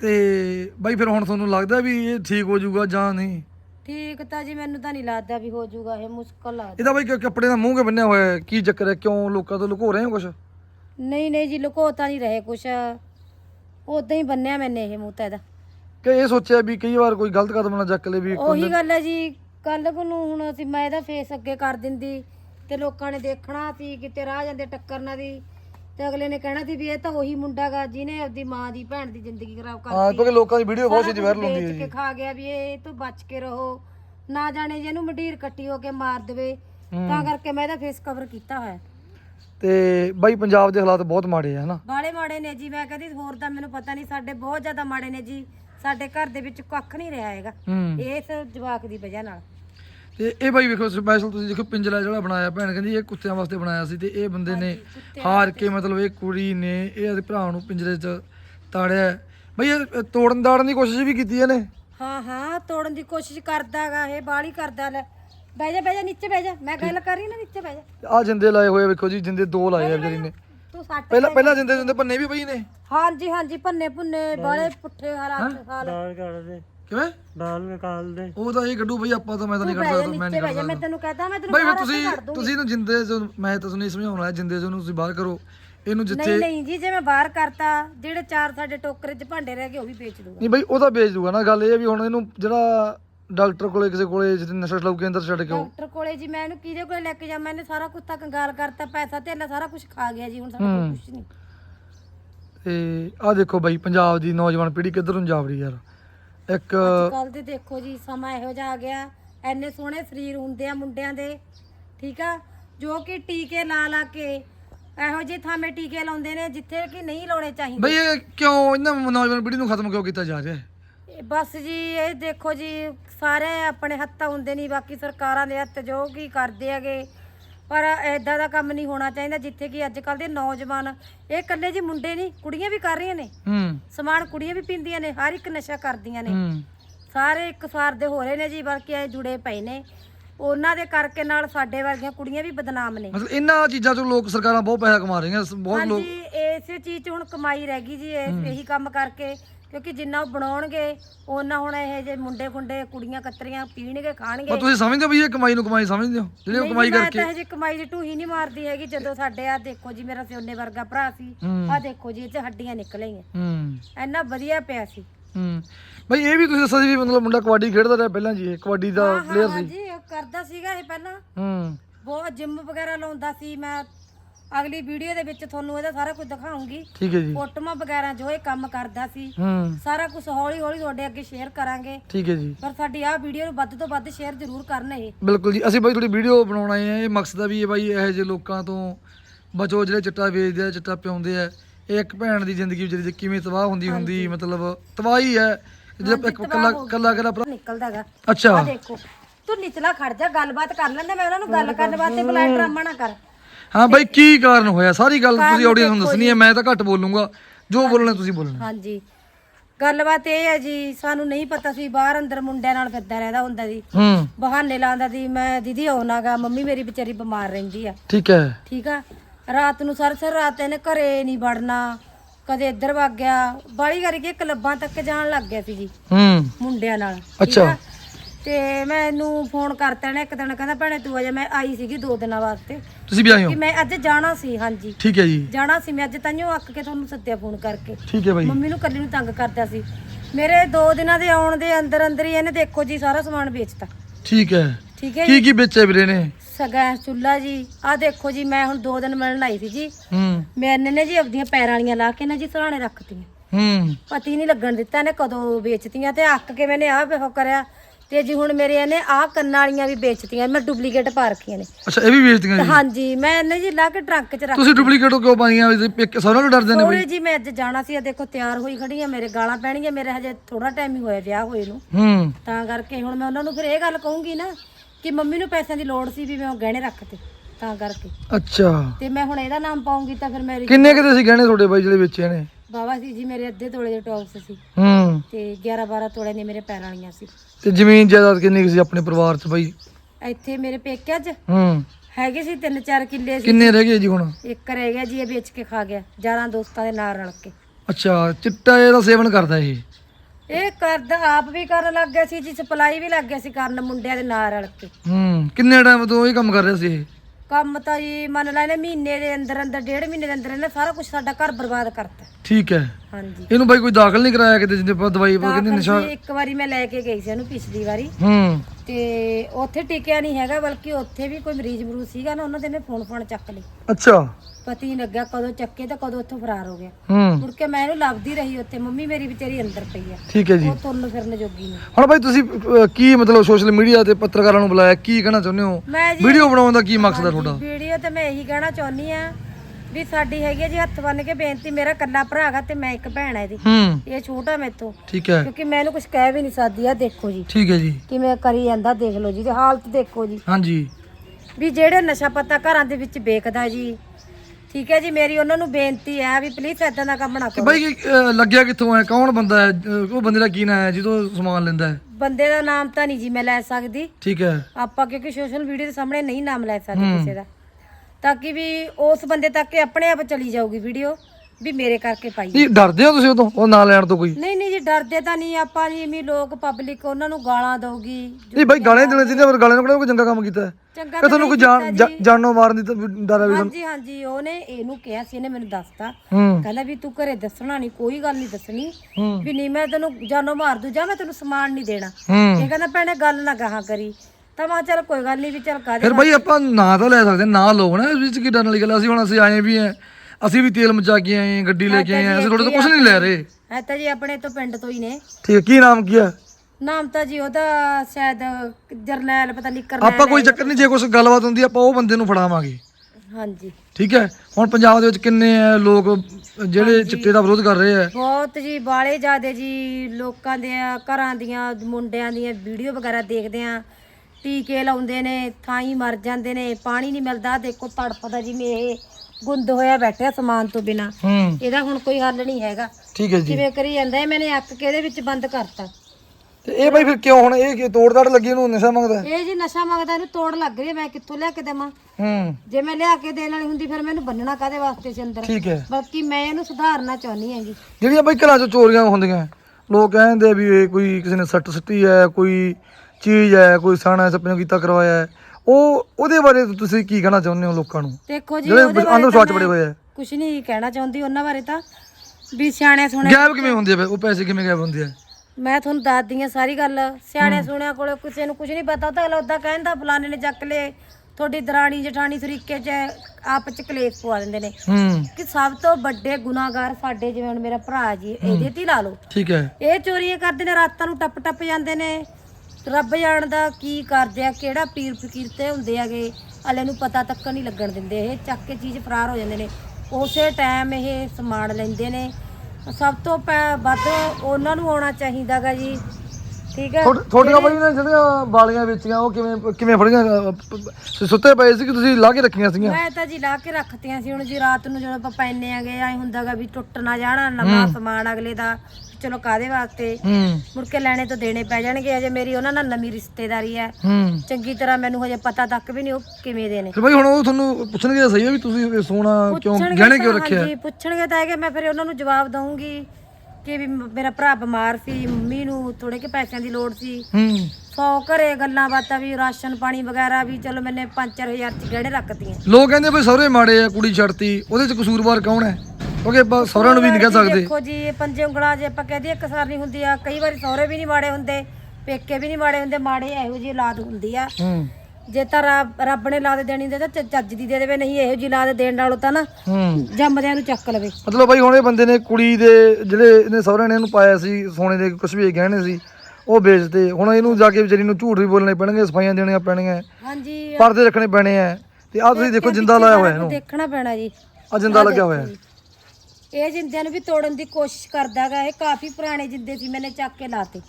S3: ਤੇ ਬਾਈ ਫਿਰ ਹੁਣ ਤੁਹਾਨੂੰ ਲੱਗਦਾ ਵੀ ਇਹ ਠੀਕ ਹੋ ਜਾਊਗਾ ਜਾਂ ਨਹੀਂ?
S2: ਠੀਕ ਤਾਂ ਜੀ ਮੈਨੂੰ ਤਾਂ ਨਹੀਂ ਲੱਗਦਾ ਵੀ ਹੋ ਜਾਊਗਾ ਇਹ ਮੁਸ਼ਕਲ ਲੱਗਦਾ
S3: ਇਹਦਾ ਬਾਈ ਕ- ਕੱਪੜੇ ਦਾ ਮੂੰਹ ਕੇ ਬੰਨਿਆ ਹੋਇਆ ਹੈ? ਕੀ ਚੱਕਰ ਹੈ? ਕਿਉਂ ਲੋਕਾਂ ਤੋਂ ਲੁਕੋ ਰਹੇ ਹੋ ਕੁਛ?
S2: ਨਹੀਂ ਨਹੀਂ ਜੀ ਲੁਕੋ ਤਾਂ ਨਹੀਂ ਰਹੇ ਕੁਛ। ਉਦਾਂ ਹੀ ਬੰਨਿਆ ਮੈਨੇ ਇਹ ਮੂੰਹ ਤਾਂ ਇਹਦਾ।
S3: ਕਿ ਇਹ ਸੋਚਿਆ ਵੀ ਕਈ ਵਾਰ ਕੋਈ ਗਲਤ ਕਦਮ ਨਾ ਚੱਕ ਲੇ ਵੀ
S2: ਉਹੀ ਗੱਲ ਹੈ ਜੀ ਕੱਲ ਨੂੰ ਹੁਣ ਅਸੀਂ ਮੈਂ ਇਹਦਾ ਫੇਸ ਅੱਗੇ ਕਰ ਦਿੰਦੀ ਤੇ ਲੋਕਾਂ ਨੇ ਦੇਖਣਾ ਸੀ ਕਿਤੇ ਰਾਹ ਜਾਂਦੇ ਟੱਕਰਨਾ ਦੀ ਤੇ ਅਗਲੇ ਨੇ ਕਹਿਣਾ ਸੀ ਵੀ ਇਹ ਤਾਂ ਉਹੀ ਮੁੰਡਾ ਗਾ ਜਿਹਨੇ ਆਪਦੀ ਮਾਂ ਦੀ ਭੈਣ ਦੀ ਜ਼ਿੰਦਗੀ ਖਰਾਬ
S3: ਹਾਂ
S2: ਕਰਤੀ।
S3: ਕਿਉਂਕਿ ਲੋਕਾਂ ਦੀ ਵੀਡੀਓ ਬਹੁਤ ਛੇਤੀ
S2: ਸਾਰਾ
S3: ਵਾਇਰਲ ਹੁੰਦੀ ਹੈ
S2: ਵੇਚ ਕੇ
S3: ਜੀ
S2: ਖਾ ਗਿਆ ਵੀ ਇਹ ਤੋਂ ਬਚ ਕੇ ਰਹੋ। ਨਾ ਜਾਣੇ ਜੇ ਇਹਨੂੰ ਮੰਡੀਰ ਕੱਟੀ ਹੋ ਕੇ ਮਾਰ ਦੇਵੇ
S3: ਹੂੰ।
S2: ਤਾਂ ਕਰਕੇ ਮੈਂ ਇਹਦਾ ਫੇਸ ਕਵਰ ਕੀਤਾ ਹੋਇਆ।
S3: ਤੇ ਬਾਈ ਪੰਜਾਬ ਦੇ ਹਾਲਾਤ ਬਹੁਤ ਮਾੜੇ ਆ ਹਨਾ?
S2: ਬਾਲੇ ਮਾੜੇ ਨੇ ਜੀ ਮੈਂ ਕਹਿੰਦੀ ਹੋਰ ਤਾਂ ਮੈਨੂੰ ਪਤਾ ਨਹੀਂ ਸਾਡੇ ਬਹੁਤ ਜ਼ਿਆਦਾ ਮਾੜੇ ਨੇ ਜੀ। ਸਾਡੇ ਘਰ ਦੇ ਵਿੱਚ ਕੱਖ ਨਹੀਂ ਰਿਹਾ ਹੈਗਾ।
S3: ਹੂੰ।
S2: ਇਸ ਜਵਾਕ ਦੀ ਵਜ੍ਹਾ ਨਾਲ।
S3: ਤੇ ਇਹ ਬਾਈ ਵੇਖੋ ਸਪੈਸ਼ਲ ਤੁਸੀਂ ਦੇਖੋ ਪਿੰਜਰਾ ਜਿਹੜਾ ਬਣਾਇਆ ਭੈਣ ਕਹਿੰਦੀ ਇਹ ਕੁੱਤਿਆਂ ਵਾਸਤੇ ਬਣਾਇਆ ਸੀ ਤੇ ਇਹ ਬੰਦੇ ਨੇ ਹਾਰ ਕੇ ਮਤਲਬ ਇਹ ਕੁੜੀ ਨੇ ਇਹ ਆਪਣੇ ਭਰਾ ਨੂੰ ਪਿੰਜਰੇ 'ਚ ਤਾੜਿਆ। ਬਈ ਇਹ ਤੋੜਨ ਦਾੜਨ ਦੀ ਕੋਸ਼ਿਸ਼ ਵੀ ਕੀਤੀ ਇਹਨੇ?
S2: ਹਾਂ ਹਾਂ ਤੋੜਨ ਦੀ ਕੋਸ਼ਿਸ਼ ਕਰਦਾਗਾ ਇਹ ਬਾਲੀ ਕਰਦਾ ਲੈ। ਬਹਿ ਜਾ ਬਹਿ ਜਾ ਨੀਚੇ ਬਹਿ ਜਾ। ਮੈਂ ਗੱਲ ਕਰ ਰਹੀ ਨਾ ਨੀਚੇ ਬਹਿ ਜਾ।
S3: ਆ ਜਿੰਦੇ ਲਾਏ ਹੋਏ ਵੇਖੋ ਜੀ ਜਿੰਦੇ ਦੋ ਲਾਏ ਆ ਵਿਚਾਰੀ ਨੇ।
S2: ਤੂੰ ਸੱਟ
S3: ਪਹਿਲਾਂ ਪਹਿਲਾਂ ਜਿੰਦੇ ਜਿੰਦੇ ਪੰਨੇ ਵੀ ਪਈ ਨੇ
S2: ਹਾਂਜੀ ਹਾਂਜੀ ਭੰਨੇ ਭੁੰਨੇ ਬਾਲੇ ਪੁੱਠੇ ਹਾਲਾਤ ਹਾਲ
S3: ਕਿਵੇਂ?
S1: ਦਾਲ ਨਿਕਾਲ ਦੇ।
S3: ਉਹ ਤਾਂ ਇਹ ਗੱਡੂ ਬਈ ਆਪਾਂ ਤਾਂ ਮੈਂ ਤਾਂ ਨਹੀਂ ਕੱਢ ਸਕਦਾ ਮੈਂ ਨਹੀਂ ਕੱਢ
S2: ਮੈਂ
S3: ਸਕਦਾ।
S2: ਤੈਨੂੰ ਕਹਤਾ ਮੈਂ ਤੈਨੂੰ
S3: ਬਈ ਫਿਰ ਤੁਸੀਂ ਤੁਸੀਂ ਇਹਨੂੰ ਜਿੰਦੇ ਜੋ ਮੈਂ ਤਾਂ ਤੁਹਾਨੂੰ ਸਮਝਾਉਣ ਆਇਆ ਜਿੰਦੇ ਜੋ ਨੂੰ ਤੁਸੀਂ ਬਾਹਰ ਕਰੋ ਇਹਨੂੰ
S2: ਨਹੀਂ
S3: ਜਿੱਥੇ
S2: ਨਹੀਂ ਜੀ ਜੇ ਮੈਂ ਬਾਹਰ ਕਰਤਾ ਜਿਹੜੇ ਚਾਰ ਸਾਡੇ ਟੋਕਰੇ 'ਚ ਭਾਂਡੇ ਰਹਿ ਗਏ ਉਹ ਵੀ ਵੇਚ ਦੂੰਗਾ।
S3: ਨਹੀਂ ਬਈ ਉਹ ਤਾਂ ਵੇਚ ਦੂਗਾ ਨਾ ਗੱਲ ਇਹ ਆ ਵੀ ਹੁਣ ਇਹਨੂੰ ਜਿਹੜਾ ਡਾਕਟਰ ਕੋਲੇ ਕਿਸੇ ਕੋਲੇ ਜਿੱਥੇ ਨਸ਼ਾ ਛਡਾਊ ਕੇਂਦਰ ਛੱਡ ਕੇ ਆਓ
S2: ਡਾਕਟਰ ਕੋਲੇ ਜੀ ਮੈਂ ਇਹਨੂੰ ਕਿਹਦੇ ਕੋਲੇ ਲੈ ਕੇ ਜਾ ਮੈਨੇ ਸਾਰਾ ਕੁਝ ਤਾਂ ਕੰਗਾਲ ਕਰਤਾ ਪੈਸਾ ਧੇਲਾ ਸਾਰਾ ਕੁਝ ਖਾ ਗਿਆ ਜੀ ਹੁਣ ਸਾਡੇ ਕੋਲ ਕੁਝ ਨਹੀਂ।
S3: ਤੇ ਆਹ ਦੇਖੋ ਬਾਈ ਪੰਜਾਬ ਦੀ ਨੌਜਵਾਨ ਪੀੜ੍ਹੀ ਕਿੱਧਰ ਨੂੰ ਜਾ ਰਹੀ ਯਾਰ। ਇੱਕ
S2: ਕੱਲ ਦੇ ਦੇਖੋ ਜੀ ਸਮਾਂ ਇਹੋ ਜਿਹਾ ਆ ਗਿਆ। ਐਨੇ ਸੋਹਣੇ ਸਰੀਰ ਹੁੰਦੇ ਆ ਮੁੰਡਿਆਂ ਦੇ ਠੀਕ ਆ? ਜੋ ਕਿ ਟੀਕੇ ਲਾ ਲਾ ਕੇ ਇਹੋ ਜਿਹੇ ਥਾਵੇਂ ਟੀਕੇ ਲਾਉਂਦੇ ਨੇ ਜਿੱਥੇ ਕਿ ਨਹੀਂ ਲਾਉਣੇ ਚਾਹੀਦੇ।
S3: ਬਈ ਇਹ ਕਿਉਂ ਇਹਨਾਂ ਨੌਜਵਾਨ ਪੀੜ੍ਹੀ ਨੂੰ ਖਤਮ ਕਿਉਂ ਕੀਤਾ ਜਾ ਰਿਹਾ? ਹੈ
S2: ਇਹ ਬਸ ਜੀ ਇਹ ਦੇਖੋ ਜੀ ਸਾਰੇ ਆਪਣੇ ਹੱਥਾਂ ਹੁੰਦੇ ਨਹੀਂ ਬਾਕੀ ਸਰਕਾਰਾਂ ਦੇ ਹੱਥ ਜੋ ਕੀ ਕਰਦੇ ਹੈਗੇ ਪਰ ਐਦਾਂ ਦਾ ਕੰਮ ਨਹੀਂ ਹੋਣਾ ਚਾਹੀਦਾ ਜਿੱਥੇ ਕਿ ਅੱਜ ਕੱਲ ਦੇ ਨੌਜਵਾਨ ਇਹ ਇਕੱਲੇ ਜੀ ਮੁੰਡੇ ਨਹੀਂ ਕੁੜੀਆਂ ਵੀ ਕਰ ਰਹੀਆਂ ਨੇ।
S3: ਹੂੰ।
S2: ਸਮਾਨ ਕੁੜੀਆਂ ਵੀ ਪੀਂਦੀਆਂ ਨੇ ਹਰ ਇੱਕ ਨਸ਼ਾ ਕਰਦੀਆਂ ਨੇ।
S3: ਹੂੰ।
S2: ਸਾਰੇ ਇੱਕਸਾਰ ਦੇ ਹੋ ਰਹੇ ਨੇ ਜੀ ਬਲਕਿ ਇਹ ਜੁੜੇ ਪਏ ਨੇ। ਉਹਨਾਂ ਦੇ ਕਰਕੇ ਨਾਲ ਸਾਡੇ ਵਰਗੀਆਂ ਕੁੜੀਆਂ ਵੀ ਬਦਨਾਮ ਨੇ।
S3: ਮਤਲਬ ਇਹਨਾਂ ਚੀਜ਼ਾਂ ਤੋਂ ਲੋਕ ਸਰਕਾਰਾਂ ਬਹੁਤ ਪੈਸਾ ਕਮਾ ਰਹੀਆਂ ਸ- ਬਹੁਤ ਲੋਕ
S2: ਹਾਂਜੀ ਇਸੇ ਚੀਜ਼ 'ਚ ਹੁਣ ਕਮਾਈ ਰਹਿ ਗਈ ਜੀ ਇਹ- ਇਹੀ ਕੰਮ ਕਰਕੇ ਕਿਉਂਕਿ ਜਿੰਨਾ ਉਹ ਬਣਾਉਣਗੇ ਉਹਨਾਂ ਹੁਣ ਇਹ ਜੇ ਮੁੰਡੇ ਖੁੰਡੇ ਕੁੜੀਆਂ ਕਤਰੀਆਂ ਪੀਣਗੇ ਖਾਣਗੇ।
S3: ਪਰ ਤੁਸੀਂ ਸਮਝਦੇ ਹੋ ਵੀ ਇਹ ਕਮਾਈ ਨੂੰ ਕਮਾਈ ਸਮਝਦੇ ਹੋ? ਜਿਹੜੀ ਉਹ
S2: ਨਹੀਂ
S3: ਕਮਾਈ
S2: ਜੀ, ਮੈਂ
S3: ਕਰਕੇ
S2: ਤਾਂ ਹਜੇ ਕਮਾਈ ਦੀ ਢੂਹੀ ਨਹੀਂ ਮਾਰਦੀ ਹੈਗੀ ਜਦੋਂ ਸਾਡੇ ਆ ਦੇਖੋ ਜੀ ਮੇਰਾ ਸਿਉਨੇ ਵਰਗਾ ਭਰਾ ਸੀ
S3: ਹੂੰ।
S2: ਆ ਦੇਖੋ ਜੀ ਇਹ 'ਚ ਹੱਡੀਆਂ ਨਿਕਲੀਆਂ।
S3: ਹੂੰ।
S2: ਇੰਨਾ ਵਧੀਆ ਪਿਆ ਸੀ।
S3: ਹੂੰ। ਬਈ ਇਹ ਵੀ ਤੁਸੀਂ ਦੱਸਿਆ ਸੀ ਵੀ ਮਤਲਬ ਮੁੰਡਾ ਕਬੱਡੀ ਖੇਡਦਾ ਰਿਹਾ ਪਹਿਲਾਂ ਜੀ ਇਹ ਕਬੱਡੀ ਦਾ
S2: ਹਾਂ
S3: ਪਲੇਅਰ
S2: ਹਾਂ
S3: ਸੀ।
S2: ਜੀ ਉਹ ਕਰਦਾ ਸੀਗਾ ਇਹ ਪਹਿਲਾਂ।
S3: ਹੂੰ।
S2: ਬਹੁਤ ਜਿਮ ਵਗੈਰਾ ਲਾਉਂਦਾ ਸੀ ਮੈਂ ਅਗਲੀ ਵੀਡੀਓ ਦੇ ਵਿੱਚ ਤੁਹਾਨੂੰ ਇਹਦਾ ਸਾਰਾ ਕੁਝ ਦਿਖਾਉਂਗੀ।
S3: ਠੀਕ ਹੈ ਜੀ।
S2: ਫੋਟੋਆਂ ਵਗੈਰਾ ਜੋ ਇਹ ਕੰਮ ਕਰਦਾ ਸੀ
S3: ਹੂੰ।
S2: ਸਾਰਾ ਕੁਝ ਹੌਲੀ ਹੌਲੀ ਤੁਹਾਡੇ ਅੱਗੇ ਸ਼ੇਅਰ ਕਰਾਂਗੇ।
S3: ਠੀਕ ਹੈ ਜੀ।
S2: ਪਰ ਸਾਡੀ ਆਹ ਵੀਡੀਓ ਨੂੰ ਵੱਧ ਤੋਂ ਵੱਧ ਸ਼ੇਅਰ ਜ਼ਰੂਰ ਕਰਨ ਇਹ।
S3: ਬਿਲਕੁਲ ਜੀ। ਅਸੀਂ ਬਾਈ ਥੋੜੀ ਵੀਡੀਓ ਬਣਾਉਣ ਆਏ ਆ ਇਹ ਮਕਸਦ ਆ ਵੀ ਇਹ ਬਾਈ ਇਹੋ ਜਿਹੇ ਲੋਕਾਂ ਤੋਂ ਬਚੋ ਜਿਹੜੇ ਚਿੱਟਾ ਵੇਚਦੇ ਆ ਚਿੱਟਾ ਪਿਆਉਂਦੇ ਆ। ਇਹ ਇੱਕ ਭੈਣ ਦੀ ਜ਼ਿੰਦਗੀ ਦੀ ਕਿਵੇਂ ਤਬਾਹ ਹੁੰਦੀ ਹੁੰਦੀ ਮਤਲਬ ਤਬਾਹੀ ਹੈ ਜੇ ਇੱਕ ਕੱਲਾ ਕੱਲਾ ਕੱਲਾ ਭਰਾ
S2: ਨਿਕਲਦਾਗਾ
S3: ਅੱਛਾ।
S2: ਆ ਦੇਖੋ। ਤੂੰ ਨਿਚਲਾ ਖੜ ਜਾ ਗੱਲਬਾਤ ਕਰ ਲੈਂਦੇ ਮੈਂ ਉਹਨਾਂ ਨੂੰ ਗੱਲ ਕਰਨ ਵਾਸਤੇ ਬੁਲਾਇਆ ਡਰਾਮਾ ਨਾ ਕਰ।
S3: ਹਾਂ ਬਾਈ ਕੀ ਕਾਰਨ ਹੋਇਆ? ਸਾਰੀ ਗੱਲ ਤੁਸੀਂ ਆਡੀਅנס ਨੂੰ ਦੱਸਣੀ ਹੈ ਮੈਂ ਤਾਂ ਘੱਟ ਬੋਲੂੰਗਾ। ਜੋ ਬੋਲਣਾ ਤੁਸੀਂ ਬੋਲਣਾ।
S2: ਹਾਂਜੀ। ਗੱਲਬਾਤ ਇਹ ਹੈ ਜੀ ਸਾਨੂੰ ਨਹੀਂ ਪਤਾ ਸੀ ਬਾਹਰ ਅੰਦਰ ਮੁੰਡਿਆਂ ਨਾਲ ਫਿਰਦਾ ਰਹਿੰਦਾ ਹੁੰਦਾ ਸੀ।
S3: ਹੂੰ।
S2: ਬਹਾਨੇ ਲਾਉਂਦਾ ਸੀ ਮੈਂ ਦੀਦੀ ਆਉਣਾਗਾ ਮੰਮੀ ਮੇਰੀ ਵਿਚਾਰੀ ਬਿਮਾਰ ਰਹਿੰਦੀ ਆ।
S3: ਠੀਕ ਹੈ।
S2: ਠੀਕ ਆ? ਰਾਤ ਨੂੰ ਸਾਰੀ ਸਾਰੀ ਰਾਤ ਇਹਨੇ ਘਰੇ ਨਹੀਂ ਵੜਨਾ। ਕਦੇ ਇੱਧਰ ਵਗ ਗਿਆ। ਬਾਲੀ ਕਰਕੇ ਕਲੱਬਾਂ ਤੱਕ ਜਾਣ ਲੱਗ ਗਿਆ ਸੀ ਜੀ।
S3: ਹੂੰ।
S2: ਮੁੰਡਿਆਂ ਨਾਲ। ਠੀਕ
S3: ਅੱਛਾ।
S2: ਆ? ਤੇ ਮੈਂ ਇਹਨੂੰ ਫੋਨ ਕਰਤਾ ਨੇ ਇੱਕ ਦਿਨ ਕਹਿੰਦਾ ਭੈਣੇ ਤੂੰ ਅਜੇ ਮੈਂ ਆਈ ਸੀਗੀ ਦੋ ਦਿਨਾਂ ਵਾਸਤੇ।
S3: ਤੁਸੀਂ ਵੀ ਆਏ ਹੋ?
S2: ਕਿ ਮੈਂ ਅੱਜ ਜਾਣਾ ਸੀ ਹਾਂਜੀ।
S3: ਠੀਕ ਹੈ ਜੀ।
S2: ਜਾਣਾ ਸੀ ਮੈਂ ਅੱਜ ਤਾਂਿਓ ਅੱਕ ਕੇ ਤੁਹਾਨੂੰ ਸੱਦਿਆ ਫੋਨ ਕਰਕੇ।
S3: ਠੀਕ ਹੈ ਬਾਈ।
S2: ਮੰਮੀ ਨੂੰ ਕੱਲੀ ਨੂੰ ਤੰਗ ਕਰਦਾ ਸੀ। ਮੇਰੇ ਦੋ ਦਿਨਾਂ ਦੇ ਆਉਣ ਦੇ ਅੰਦਰ ਅੰਦਰ ਹੀ ਇਹਨੇ ਦੇਖੋ ਜੀ ਸਾਰਾ ਸਮਾਨ ਵੇਚਤਾ।
S3: ਠੀਕ ਹੈ।
S2: ਠੀਕ ਹੈ
S3: ਕੀ ਕੀ ਵੇਚਿਆ ਵੀਰੇ ਨੇ?
S2: ਸਗਾ ਚੁੱਲਾ ਜੀ। ਆਹ ਦੇਖੋ ਜੀ ਮੈਂ ਹੁਣ ਦੋ ਦਿਨ ਮਿਲਣ ਆਈ ਸੀ ਜੀ।
S3: ਹੂੰ।
S2: ਮੈਨੇ ਨੇ ਜੀ ਆਪਦੀਆਂ ਪੈਰਾਂ ਵਾਲੀਆਂ ਲਾ ਕੇ ਨਾ ਜੀ ਸਰਾਣੇ ਰੱਖਤੀਆਂ।
S3: ਹੂੰ।
S2: ਪਤੀ ਨਹੀਂ ਲੱਗਣ ਦਿੱਤਾ ਇਹਨੇ ਕਦੋਂ ਵੇਚਤੀਆਂ ਤੇ ਅੱਕ ਕੇ ਮੈਨੇ ਆਹ ਵੇਖੋ ਕਰਿਆ। ਤੇ ਜੀ ਹੁਣ ਮੇਰੇ ਇਹਨੇ ਆਹ ਕੰਨਾਂ ਵਾਲੀਆਂ ਵੀ ਵੇਚਤੀਆਂ ਮੈਂ ਡੁਪਲੀਕੇਟ ਪਾ ਰੱਖੀਆਂ ਨੇ।
S3: ਅੱਛਾ ਇਹ ਵੀ ਵੇਚਦੀਆਂ ਜੀ?
S2: ਹਾਂਜੀ ਮੈਂ ਇਹਨੇ ਜੀ ਲਾ ਕੇ ਟਰੰਕ 'ਚ ਰੱਖ
S3: ਤੁਸੀਂ ਡੁਪਲੀਕੇਟ ਕਿਉਂ ਪਾਈਆਂ? ਵੀ ਸਾਰਿਆਂ ਨੂੰ ਡਰਦੇ ਨੇ
S2: ਥੋੜੇ ਜੀ ਮੈਂ ਅੱਜ ਜਾਣਾ ਸੀ ਆ ਦੇਖੋ ਤਿਆਰ ਹੋਈ ਖੜੀ ਆ ਮੇਰੇ ਗਾਲਾਂ ਪੈਣਗੀਆਂ ਮੇਰੇ ਹਜੇ ਥੋੜਾ ਟਾਈਮ ਹੀ ਹੋਇਆ ਵਿਆਹ ਹੋਏ ਨੂੰ।
S3: ਹੂੰ।
S2: ਤਾਂ ਕਰਕੇ ਹੁਣ ਮੈਂ ਉਹਨਾਂ ਨੂੰ ਫਿਰ ਇਹ ਗੱਲ ਕਹੂੰਗੀ ਨਾ ਕਿ ਮੰਮੀ ਨੂੰ ਪੈਸਿਆਂ ਦੀ ਲੋੜ ਸੀ ਵੀ ਮੈਂ ਉਹ ਗਹਿਣੇ ਰੱਖਤੇ ਤਾਂ ਕਰਕੇ।
S3: ਅੱਛਾ।
S2: ਤੇ ਮੈਂ ਹੁਣ ਇਹਦਾ ਨਾਮ ਪਾਉਂਗੀ ਤਾਂ ਫਿਰ ਮੇਰੀ
S3: ਕਿੰਨੇ ਕਿਤੇ ਸੀ ਗਹਿਣੇ ਤੁਹਾਡੇ ਬਾਈ ਜਿਹੜੇ ਵੇਚੇ ਨੇ?
S2: ਬਾਬਾ ਸੀ ਜੀ ਮੇਰੇ ਅੱਧੇ ਤੋਲੇ ਦੇ ਟੌਪਸ ਸੀ।
S3: ਹੂੰ।
S2: ਤੇ 11 12 ਤੋਲੇ ਨੇ ਮੇਰੇ ਪੈਰਾਂ ਵਾਲੀਆਂ ਸੀ।
S3: ਤੇ ਜ਼ਮੀਨ ਜਾਇਦਾਦ ਕਿੰਨੀ ਕੁ ਸੀ ਆਪਣੇ ਪਰਿਵਾਰ 'ਚ ਬਾਈ?
S2: ਇੱਥੇ ਮੇਰੇ ਪੇਕਿਆਂ 'ਚ
S3: ਹੂੰ।
S2: ਹੈਗੇ ਸੀ ਤਿੰਨ ਚਾਰ ਕਿੱਲੇ ਸੀ।
S3: ਕਿੰਨੇ ਰਹਿ ਗਏ ਜੀ ਹੁਣ?
S2: ਇੱਕ ਰਹਿ ਗਿਆ ਜੀ ਇਹ ਵੇਚ ਕੇ ਖਾ ਗਿਆ। ਯਾਰਾਂ ਦੋਸਤਾਂ ਦੇ ਨਾਲ ਰਲ ਕੇ।
S3: ਅੱਛਾ ਚਿੱਟਾ ਇਹਦਾ ਸੇਵਨ ਕਰਦਾ ਇਹ?
S2: ਇਹ ਕਰਦਾ ਆਪ ਵੀ ਕਰਨ ਲੱਗ ਗਿਆ ਸੀ ਜੀ ਸਪਲਾਈ ਵੀ ਲੱਗ ਗਿਆ ਸੀ ਕਰਨ ਮੁੰਡਿਆਂ ਦੇ ਨਾਲ ਰਲ ਕੇ।
S3: ਹੂੰ ਕਿੰਨੇ ਟਾਈਮ ਤੋਂ ਇਹ ਕੰਮ ਕਰ ਰਿਹਾ ਸੀ ਇਹ?
S2: ਕੰਮ ਤਾਂ ਜੀ ਮੰਨ ਲੈ ਇਹਨੇ ਮਹੀਨੇ ਦੇ ਅੰਦਰ ਅੰਦਰ ਡੇਢ ਮਹੀਨੇ ਦੇ ਅੰਦਰ ਇਹਨੇ ਸਾਰਾ ਕੁਝ ਸਾਡਾ ਘਰ ਬਰਬਾਦ ਕਰਤਾ।
S3: ਠੀਕ ਹੈ।
S2: ਹਾਂਜੀ।
S3: ਇਹਨੂੰ ਬਾਈ ਕੋਈ ਦਾਖਲ ਨਹੀਂ ਕਰਾਇਆ ਕਿਤੇ ਜਿੰਦੇ ਆਪਾਂ ਦਵਾਈ ਕਹਿੰਦੇ
S2: ਦਾਖਲ
S3: ਨਸ਼ਾ
S2: ਇੱਕ ਵਾਰੀ ਮੈਂ ਲੈ ਕੇ ਗਈ ਸੀ ਇਹਨੂੰ ਪਿਛਲੀ ਵਾਰੀ।
S3: ਹੂੰ।
S2: ਤੇ ਉੱਥੇ ਟਿਕਿਆ ਨਹੀਂ ਹੈਗਾ ਬਲਕਿ ਉੱਥੇ ਵੀ ਕੋਈ ਮਰੀਜ਼ ਮਰੂਜ਼ ਸੀਗਾ ਨਾ ਉਹਨਾਂ ਦੇ ਨੇ ਫੋਨ ਫੋਨ ਚੱਕ ਲਏ।
S3: ਅੱਛਾ।
S2: ਪਤੀ ਨਹੀਂ ਲੱਗਿਆ ਕਦੋਂ ਚੱਕੇ ਤੇ ਕਦੋਂ ਉੱਥੋਂ ਫਰਾਰ ਹੋ ਗਿਆ।
S3: ਹੂੰ।
S2: ਮੁੜ ਕੇ ਮੈਂ ਇਹਨੂੰ ਲੱਭਦੀ ਰਹੀ ਉੱਥੇ ਮੰਮੀ ਮੇਰੀ ਵਿਚਾਰੀ ਅੰਦਰ ਪਈ ਆ।
S3: ਠੀਕ ਹੈ ਜੀ।
S2: ਉਹ ਤੁਰਨ ਫਿਰਨ ਜੋਗੀ ਨਹੀਂ।
S3: ਹੁਣ ਬਾਈ ਤੁਸੀਂ ਅਹ, ਕੀ ਮਤਲਬ ਸੋਸ਼ਲ ਮੀਡੀਆ ਤੇ ਪੱਤਰਕਾਰਾਂ ਨੂੰ ਬੁਲਾਇਆ ਕੀ ਕਹਿਣਾ ਚਾਹੁੰਦੇ ਹੋ?
S2: ਮੈਂ ਜੀ
S3: ਵੀਡੀਓ ਬਣਾਉਣ ਦਾ ਕੀ ਮਕਸਦ ਹੈ ਤੁਹਾਡਾ?
S2: ਵੀਡੀਓ ਤੇ ਮੈਂ ਇਹੀ ਕਹਿਣਾ ਚਾਹੁੰਦੀ ਆ ਵੀ ਸਾਡੀ ਹੈਗੀ ਆ ਜੀ ਹੱਥ ਬੰਨ ਕੇ ਬੇਨਤੀ ਮੇਰਾ ਕੱਲਾ ਭਰਾ ਹੈਗਾ ਤੇ ਮੈਂ ਇੱਕ ਭੈਣ ਆ ਇਹਦੀ।
S3: ਹੂੰ।
S2: ਇਹ ਛੋਟਾ ਮੇਥੋਂ
S3: ਠੀਕ ਹੈ।
S2: ਕਿਉਂਕਿ ਮੈਂ ਇਹਨੂੰ ਕੁਝ ਕਹਿ ਵੀ ਨਹੀਂ ਸਕਦੀ ਆ ਦੇਖੋ ਜੀ।
S3: ਠੀਕ ਹੈ ਜੀ।
S2: ਕਿਵੇਂ ਕਰੀ ਜਾਂਦਾ ਦੇਖ ਲਓ ਜੀ ਤੇ ਹਾਲਤ ਦੇਖੋ ਜੀ।
S3: ਹਾਂਜੀ।
S2: ਵੀ ਜਿਹੜੇ ਨਸ਼ਾ ਪੱਤਾ ਘਰਾਂ ਦੇ ਵਿੱਚ ਵੇਚਦਾ ਜੀ ਠੀਕ ਹੈ ਜੀ ਮੇਰੀ ਉਹਨਾਂ ਨੂੰ ਬੇਨਤੀ ਹੈ ਵੀ ਪਲੀਜ਼ ਏਦਾਂ ਦਾ ਕੰਮ ਨਾ ਕਰੋ।
S3: ਬਾਈ ਅਹ, ਲੱਗਿਆ ਕਿੱਥੋਂ ਹੈ? ਕੌਣ ਬੰਦਾ ਹੈ? ਅਹ, ਉਹ ਬੰਦੇ ਦਾ ਕੀ ਨਾਂ ਹੈ? ਜਦੋਂ ਸਮਾਨ ਲੈਂਦਾ ਹੈ?
S2: ਬੰਦੇ ਦਾ ਨਾਮ ਤਾਂ ਨਹੀਂ ਜੀ ਮੈਂ ਲੈ ਸਕਦੀ।
S3: ਠੀਕ ਹੈ।
S2: ਆਪਾਂ ਕਿਉਂਕਿ ਸੋਸ਼ਲ ਮੀਡੀਆ ਦੇ ਸਾਹਮਣੇ ਨਹੀਂ ਨਾਮ ਲੈ ਸਕਦੇ ਕਿਸੇ ਦਾ। ਤਾਂ ਕਿ ਵੀ ਉਸ ਬੰਦੇ ਤੱਕ ਇਹ ਆਪਣੇ ਆਪ ਚਲੀ ਜਾਊਗੀ ਵੀਡੀਓ ਵੀ ਮੇਰੇ ਕਰਕੇ ਪਾਈ
S3: ਨਹੀਂ ਡਰਦੇ ਹੋ ਤੁਸੀਂ ਉਦੋਂ? ਉਹ ਨਾਂ ਲੈਣ ਤੋਂ ਕੋਈ?
S2: ਨਹੀਂ ਨਹੀਂ ਜੀ ਡਰਦੇ ਤਾਂ ਨਹੀਂ ਆਪਾਂ ਜੀ ਵੀ ਲੋਕ ਪਬਲਿਕ ਉਹਨਾਂ ਨੂੰ ਗਾਲਾਂ ਦਊਗੀ।
S3: ਨਹੀਂ ਬਾਈ ਗਾਲਾਂ ਦੇਣੇ ਚਾਹੀਦੇ ਪਰ ਗਾਲਾਂ ਨੂੰ ਕਿਹੜਾ ਕੋਈ ਚੰਗਾ ਕੰਮ ਕੀਤਾ ਹੈ?
S2: ਚੰਗਾ
S3: ਕਿ ਤੁਹਾਨੂੰ ਕੋਈ ਜਾਨ ਜਾ- ਜਾਨੋਂ ਮਾਰਨ ਦੀ ਤਾਂ ਡਰ ਹੈ ਵੀ ਤੁਹਾਨੂੰ
S2: ਹਾਂਜੀ ਹਾਂਜੀ ਉਹਨੇ ਇਹਨੂੰ ਕਿਹਾ ਸੀ ਇਹਨੇ ਮੈਨੂੰ ਦੱਸਤਾ।
S3: ਹੂੰ।
S2: ਕਹਿੰਦਾ ਵੀ ਤੂੰ ਘਰੇ ਦੱਸਣਾ ਨਹੀਂ ਕੋਈ ਗੱਲ ਨਹੀਂ ਦੱਸਣੀ।
S3: ਹੂੰ।
S2: ਵੀ ਨਹੀਂ ਮੈਂ ਤੈਨੂੰ ਜਾਨੋਂ ਮਾਰ ਦੂ ਜਾਂ ਮੈਂ ਤੈਨੂੰ ਸਮਾਨ ਨਹੀਂ ਦੇਣਾ।
S3: ਹੂੰ।
S2: ਇਹ ਕਹਿੰਦਾ ਭੈਣੇ ਗੱਲ ਨਾ ਗਾਹਾਂ ਕਰੀ। ਤਾਂ ਮੈਂ ਕਿਹਾ ਚੱਲ ਕੋਈ ਗੱਲ ਨਹੀਂ ਵੀ ਚੱਲ ਕਾਦੇ
S3: ਫਿਰ ਬਾਈ ਆਪਾਂ ਨਾਂ ਤਾਂ ਲੈ ਸਕਦੇ ਹਾਂ, ਨਾਂ ਲਓ ਨਾ ਇਸ ਵਿੱਚ ਕੀ ਡਰਨ ਵਾਲੀ ਗੱਲ ਹੈ? ਅਸੀਂ ਹੁਣ ਅਸੀਂ ਆਏ ਵੀ ਆ ਅਸੀਂ ਵੀ ਤੇਲ ਮਚਾ ਕੇ ਆਏ ਹਾਂ, ਗੱਡੀ ਲੈ ਕੇ ਆਏ ਹਾਂ, ਅਸੀਂ ਤੁਹਾਡੇ ਤੋਂ ਕੁਝ ਨਹੀਂ ਲੈ ਰਹੇ।
S2: ਹੈ ਤਾਂ ਜੀ ਆਪਣੇ ਤੋਂ ਪਿੰਡ ਤੋਂ ਹੀ ਨੇ।
S3: ਠੀਕ ਹੈ ਕੀ ਨਾਮ ਕੀ ਹੈ?
S2: ਨਾਮ ਤਾਂ ਜੀ ਉਹਦਾ ਸ਼ਾਇਦ ਜਰਨੈਲ ਪਤਾ ਨਹੀਂ ਕਰਨੈਲ
S3: ਆਪਾਂ ਕੋਈ ਚੱਕਰ ਨਹੀਂ ਜੇ ਕੁਝ ਗੱਲਬਾਤ ਹੁੰਦੀ ਆਪਾਂ ਉਹ ਬੰਦੇ ਨੂੰ ਫੜਾਵਾਂਗੇ।
S2: ਹਾਂਜੀ।
S3: ਠੀਕ ਹੈ ਹੁਣ ਪੰਜਾਬ ਦੇ ਵਿੱਚ ਕਿੰਨੇ ਆ ਲੋਕ ਜਿਹੜੇ ਚਿੱਟੇ ਦਾ ਵਿਰੋਧ ਕਰ ਰਹੇ ਆ
S2: ਬਹੁਤ ਜੀ ਬਾਲੇ ਜਿਆਦੇ ਜੀ ਲੋਕਾਂ ਦੇ ਘਰਾਂ ਦੀਆਂ ਮੁੰਡਿਆਂ ਦੀਆਂ ਵੀਡੀਓ ਵਗੈਰਾ ਦੇਖਦੇ ਆ। ਟੀਕੇ ਲਾਉਂਦੇ ਨੇ ਥਾਈ ਮਰ ਜਾਂਦੇ ਨੇ ਪਾਣੀ ਨਹੀਂ ਮਿਲਦਾ ਦੇਖੋ ਤੜਪਦਾ ਜਿਵੇਂ ਇਹ ਗੁੰਦ ਹੋਇਆ ਬੈਠਿਆ ਸਮਾਨ ਤੋਂ ਬਿਨਾ।
S3: ਹੂੰ।
S2: ਇਹਦਾ ਹੁਣ ਕੋਈ ਹੱਲ ਨਹੀਂ ਹੈਗਾ।
S3: ਠੀਕ ਹੈ ਜੀ।
S2: ਕਿਵੇਂ ਕਰੀ ਜਾਂਦਾ ਹੈ ਮੈਨੇ ਅੱਕ ਕੇ ਇਹਦੇ ਵਿੱਚ ਬੰਦ ਕਰਤਾ।
S3: ਤੇ ਇਹ ਬਾਈ ਫਿਰ ਕਿਉਂ ਹੁਣ ਇਹ ਕੀ ਤੋੜ-ਤਾੜ ਲੱਗੀ ਇਹਨੂੰ ਨਸ਼ਾ ਮੰਗਦਾ? ਹੈ?
S2: ਇਹ ਜੀ ਨਸ਼ਾ ਮੰਗਦਾ ਇਹਨੂੰ ਤੋੜ ਲੱਗ ਰਹੀ ਹੈ ਮੈਂ ਕਿੱਥੋਂ ਲਿਆ ਕੇ ਦੇਵਾਂ?
S3: ਹੂੰ।
S2: ਜੇ ਮੈਂ ਲਿਆ ਕੇ ਦੇਣ ਵਾਲੀ ਹੁੰਦੀ ਫਿਰ ਮੈਨੂੰ ਬੰਨਣਾ ਕਾਦੇ ਵਾਸਤੇ ਸੀ ਅੰਦਰ?
S3: ਠੀਕ ਹੈ।
S2: ਬਾਕੀ ਮੈਂ ਇਹਨੂੰ ਸੁਧਾਰਨਾ ਚਾਹੁੰਦੀ ਹੈਗੀ।
S3: ਜਿਹੜੀਆਂ ਬਾਈ ਘਰਾਂ 'ਚ ਚੋਰੀਆਂ ਹੁੰਦੀਆਂ ਲੋਕ ਕਹਿੰਦੇ ਵੀ ਇਹ ਕੋਈ ਕਿਸੇ ਨੇ ਸੱਟ ਸੁੱਟੀ ਹੈ ਕੋਈ ਚੀਜ਼ ਹੈ ਕੋਈ ਸਾਣਾ ਸੱਪਿਆਂ ਕੀਤਾ ਕਰਵਾਇਆ ਹੈ। ਉਹ ਉਹਦੇ ਬਾਰੇ ਤੁਸੀਂ ਕੀ ਕਹਿਣਾ ਚਾਹੁੰਦੇ ਹੋ ਲੋਕਾਂ ਨੂੰ?
S2: ਦੇਖੋ ਜੀ
S3: ਜਿਹੜੇ
S2: ਉਹਦੇ
S3: ਅੰਦਰ ਸਵਾਚ ਬੜੇ ਹੋਏ ਆ।
S2: ਕੁਝ ਨਹੀਂ ਕਹਿਣਾ ਚਾਹੁੰਦੀ ਉਹਨਾਂ ਬਾਰੇ ਤਾਂ ਵੀ ਸਿਆਣੇ ਸੁਣੇ
S3: ਗਾਇਬ ਕਿਵੇਂ ਹੁੰਦੇ ਆ? ਉਹ ਪੈਸੇ ਕਿਵੇਂ ਗਾਇਬ ਹੁੰਦੇ ਆ?
S2: ਮੈਂ ਤੁਹਾਨੂੰ ਦੱਸਦੀ ਆ ਸਾਰੀ ਗੱਲ। ਸਿਆਣੇ ਸੁਣਿਆ ਕੋਲੇ ਕਿਸੇ ਨੂੰ ਕੁਝ ਨਹੀਂ ਪਤਾ। ਤਾਂ ਅਗਲਾ ਉਦਾਂ ਕਹਿੰਦਾ ਫਲਾਣੇ ਨੇ ਚੱਕ ਲਏ ਤੁਹਾਡੀ ਦਰਾਣੀ ਜਠਾਣੀ ਤਰੀਕੇ 'ਚ ਆਪ 'ਚ ਕਲੇਸ਼ ਪਵਾ ਦਿੰਦੇ ਨੇ। ਕਿ ਸਭ ਤੋਂ ਵੱਡੇ ਗੁਨਾਹਗਾਰ ਸਾਡੇ ਜਿਵੇਂ ਹੁਣ ਮੇਰਾ ਭਰਾ ਜੀ ਇਹਦੇ ਤੇ ਲਾ ਲਓ।
S3: ਠੀਕ ਹੈ।
S2: ਇਹ ਚੋਰੀਆਂ ਕਰਦੇ ਨੇ ਰਾਤਾਂ ਨੂੰ ਟੱਪ ਟੱਪ ਜਾਂਦੇ ਨੇ। ਰੱਬ ਜਾਣਦਾ ਕੀ ਕਰਦੇ ਆ ਕਿਹੜਾ ਪੀਰ ਫਕੀਰ ਤੇ ਹੁੰਦੇ ਆਗੇ ਹਲੇ ਨੂੰ ਪਤਾ ਤੱਕ ਨਹੀਂ ਲੱਗਣ ਦਿੰਦੇ ਇਹ ਚੱਕ ਕੇ ਚੀਜ਼ ਫਰਾਰ ਹੋ ਜਾਂਦੇ ਨੇ। ਉਸੇ ਟਾਈਮ ਇਹ ਸਮਾਨ ਲੈਂਦੇ ਨੇ। ਸਭ ਤੋਂ ਪੈ- ਵੱਧ ਉਹਨਾਂ ਨੂੰ ਆਉਣਾ ਚਾਹੀਦਾਗਾ ਜੀ। ਠੀਕ ਹੈ?
S3: ਤੁਹਾਡੀਆਂ ਬਾਈ ਨੇ ਜਿਹੜੀਆਂ ਬਾਲੀਆਂ ਵੇਚੀਆਂ ਉਹ ਕਿਵੇਂ ਕਿਵੇਂ ਫੜੀਆਂ? ਅਹ, ਪ- ਪ- ਸੁੱਤੇ ਪਏ ਸੀ ਕਿ ਤੁਸੀਂ ਲਾ ਕੇ ਰੱਖੀਆਂ ਸੀਗੀਆਂ?
S2: ਮੈਂ ਤਾਂ ਜੀ ਲਾ ਕੇ ਰੱਖਤੀਆਂ ਸੀ ਹੁਣ ਜੀ ਰਾਤ ਨੂੰ ਜਦੋਂ ਆਪਾਂ ਪੈਨੇ ਆਗੇ ਐ ਹੁੰਦਾਗਾ ਵੀ ਟੁੱਟ ਨਾ ਜਾਣਾ ਨਵਾਂ ਸਮਾਨ ਅਗਲੇ ਦਾ। ਚਲੋ ਕਾਦੇ ਵਾਸਤੇ?
S3: ਹੂੰ।
S2: ਮੁੜ ਕੇ ਲੈਣੇ ਤੋਂ ਦੇਣੇ ਪੈ ਜਾਣਗੇ ਅਜੇ ਮੇਰੀ ਉਹਨਾਂ ਨਾਲ ਨਵੀਂ ਰਿਸ਼ਤੇਦਾਰੀ ਹੈ।
S3: ਹੂੰ।
S2: ਚੰਗੀ ਤਰ੍ਹਾਂ ਮੈਨੂੰ ਹਜੇ ਪਤਾ ਤੱਕ ਵੀ ਨਹੀਂ ਉਹ ਕਿਵੇਂ ਦੇ ਨੇ।
S3: ਬਾਈ ਹੁਣ ਉਹ ਤੁਹਾਨੂੰ ਪੁੱਛਣਗੇ ਤਾਂ ਸਹੀ ਹੈ ਵੀ ਤੁਸੀਂ ਇਹ ਸੋਨਾ ਕਿਉਂ
S2: ਪੁੱਛਣਗੇ
S3: ਗਹਿਣੇ ਕਿਉਂ
S2: ਤਾਂ
S3: ਰੱਖਿਆ?
S2: ਹਾਂਜੀ ਪੁੱਛਣਗੇ ਤਾਂ ਹੈਗੇ ਮੈਂ ਫਿਰ ਉਹਨਾਂ ਨੂੰ ਜਵਾਬ ਦਵਾਂਗੀ ਕਿ ਵੀ ਮ- ਮੇਰਾ ਭਰਾ ਬਿਮਾਰ ਸੀ ਮੰਮੀ ਨੂੰ ਥੋੜੇ ਕਿ ਪੈਸਿਆਂ ਦੀ ਲੋੜ ਸੀ।
S3: ਹੂੰ।
S2: ਸੌ ਘਰੇ ਗੱਲਾਂ ਬਾਤਾਂ ਵੀ ਰਾਸ਼ਨ ਪਾਣੀ ਵਗੈਰਾ ਵੀ ਚਲੋ ਮੈਨੇ 5-4000 ਚ ਗਹਿਣੇ ਰੱਖਤੀਆਂ।
S3: ਲੋਕ ਕਹਿੰਦੇ ਬਈ ਸਹੁਰੇ ਮਾੜੇ ਆ ਕੁੜੀ ਛੱਡਤੀ ਉਹਦੇ ਚ ਕਸੂਰਵਾਰ ਕੌਣ ਹੈ? ਕਿਉਂਕਿ ਆਪਾਂ ਸਹੁਰਿਆਂ ਨੂੰ ਵੀ ਨਹੀਂ ਕਹਿ ਸਕਦੇ।
S2: ਦੇਖੋ ਜੀ ਇਹ ਪੰਜੇ ਉਂਗਲਾਂ ਜੇ ਆਪਾਂ ਕਹਦੇ ਇੱਕ ਸਾਰ ਨਹੀਂ ਹੁੰਦੀ ਆ ਕਈ ਵਾਰੀ ਸਹੁਰੇ ਵੀ ਨਹੀਂ ਮਾੜੇ ਹੁੰਦੇ ਪੇਕੇ ਵੀ ਨਹੀਂ ਮਾੜੇ ਹੁੰਦੇ ਮਾੜੇ ਇਹੋ ਜਿਹੀ ਔਲਾਦ ਹੁੰਦੀ ਆ।
S3: ਹੂੰ।
S2: ਜੇ ਤਾਂ ਰੱਬ ਰੱਬ ਨੇ ਲਾਦ ਦੇਣੀ ਦੇ ਤਾਂ ਚ- ਚੱਜ ਦੀ ਦੇ ਦੇਵੇ ਨਹੀਂ ਇਹੋ ਜਿਹੀ ਲਾਦ ਦੇਣ ਨਾਲੋਂ ਤਾਂ ਨਾ
S3: ਹੂੰ।
S2: ਜੰਮਦਿਆਂ ਨੂੰ ਚੱਕ ਲਵੇ।
S3: ਮਤਲਬ ਬਾਈ ਹੁਣ ਇਹ ਬੰਦੇ ਨੇ ਕੁੜੀ ਦੇ ਜਿਹੜੇ ਇਹਨੇ ਸਹੁਰੇ ਨੇ ਇਹਨੂੰ ਪਾਇਆ ਸੀ ਸੋਨੇ ਦੇ ਕੁਝ ਵੀ ਗਹਿਣੇ ਸੀ ਉਹ ਵੇਚਦੇ ਹੁਣ ਇਹਨੂੰ ਜਾ ਕੇ ਵਿਚਾਰੀ ਨੂੰ ਝੂਠ ਵੀ ਬੋਲਣੇ ਪੈਣਗੇ ਸਫਾਈਆਂ ਦੇਣੀਆਂ ਪੈਣਗੀਆਂ।
S2: ਹਾਂਜੀ।
S3: ਪਰਦੇ ਰੱਖਣੇ ਪੈਣੇ ਆ। ਤੇ ਆਹ ਤੁਸੀਂ ਦੇਖੋ ਜਿੰਦਾ ਲਾਇਆ ਹੋਇਆ ਇਹਨੂੰ।
S2: ਦੇਖਣਾ ਪੈਣਾ ਜੀ।
S3: ਆ ਜਿੰਦਾ ਲੱਗਿਆ ਹੋਇਆ। ਹੈ।
S2: ਇਹ ਜਿੰਦਿਆਂ ਨੂੰ ਵੀ ਤੋੜਨ ਦੀ ਕੋਸ਼ਿਸ਼ ਕਰਦਾਗਾ ਇਹ ਕਾਫੀ ਪੁਰਾਣੇ ਜਿੰਦੇ ਸੀ ਮੈਨੇ ਚੱਕ ਕੇ ਲਾਤੇ।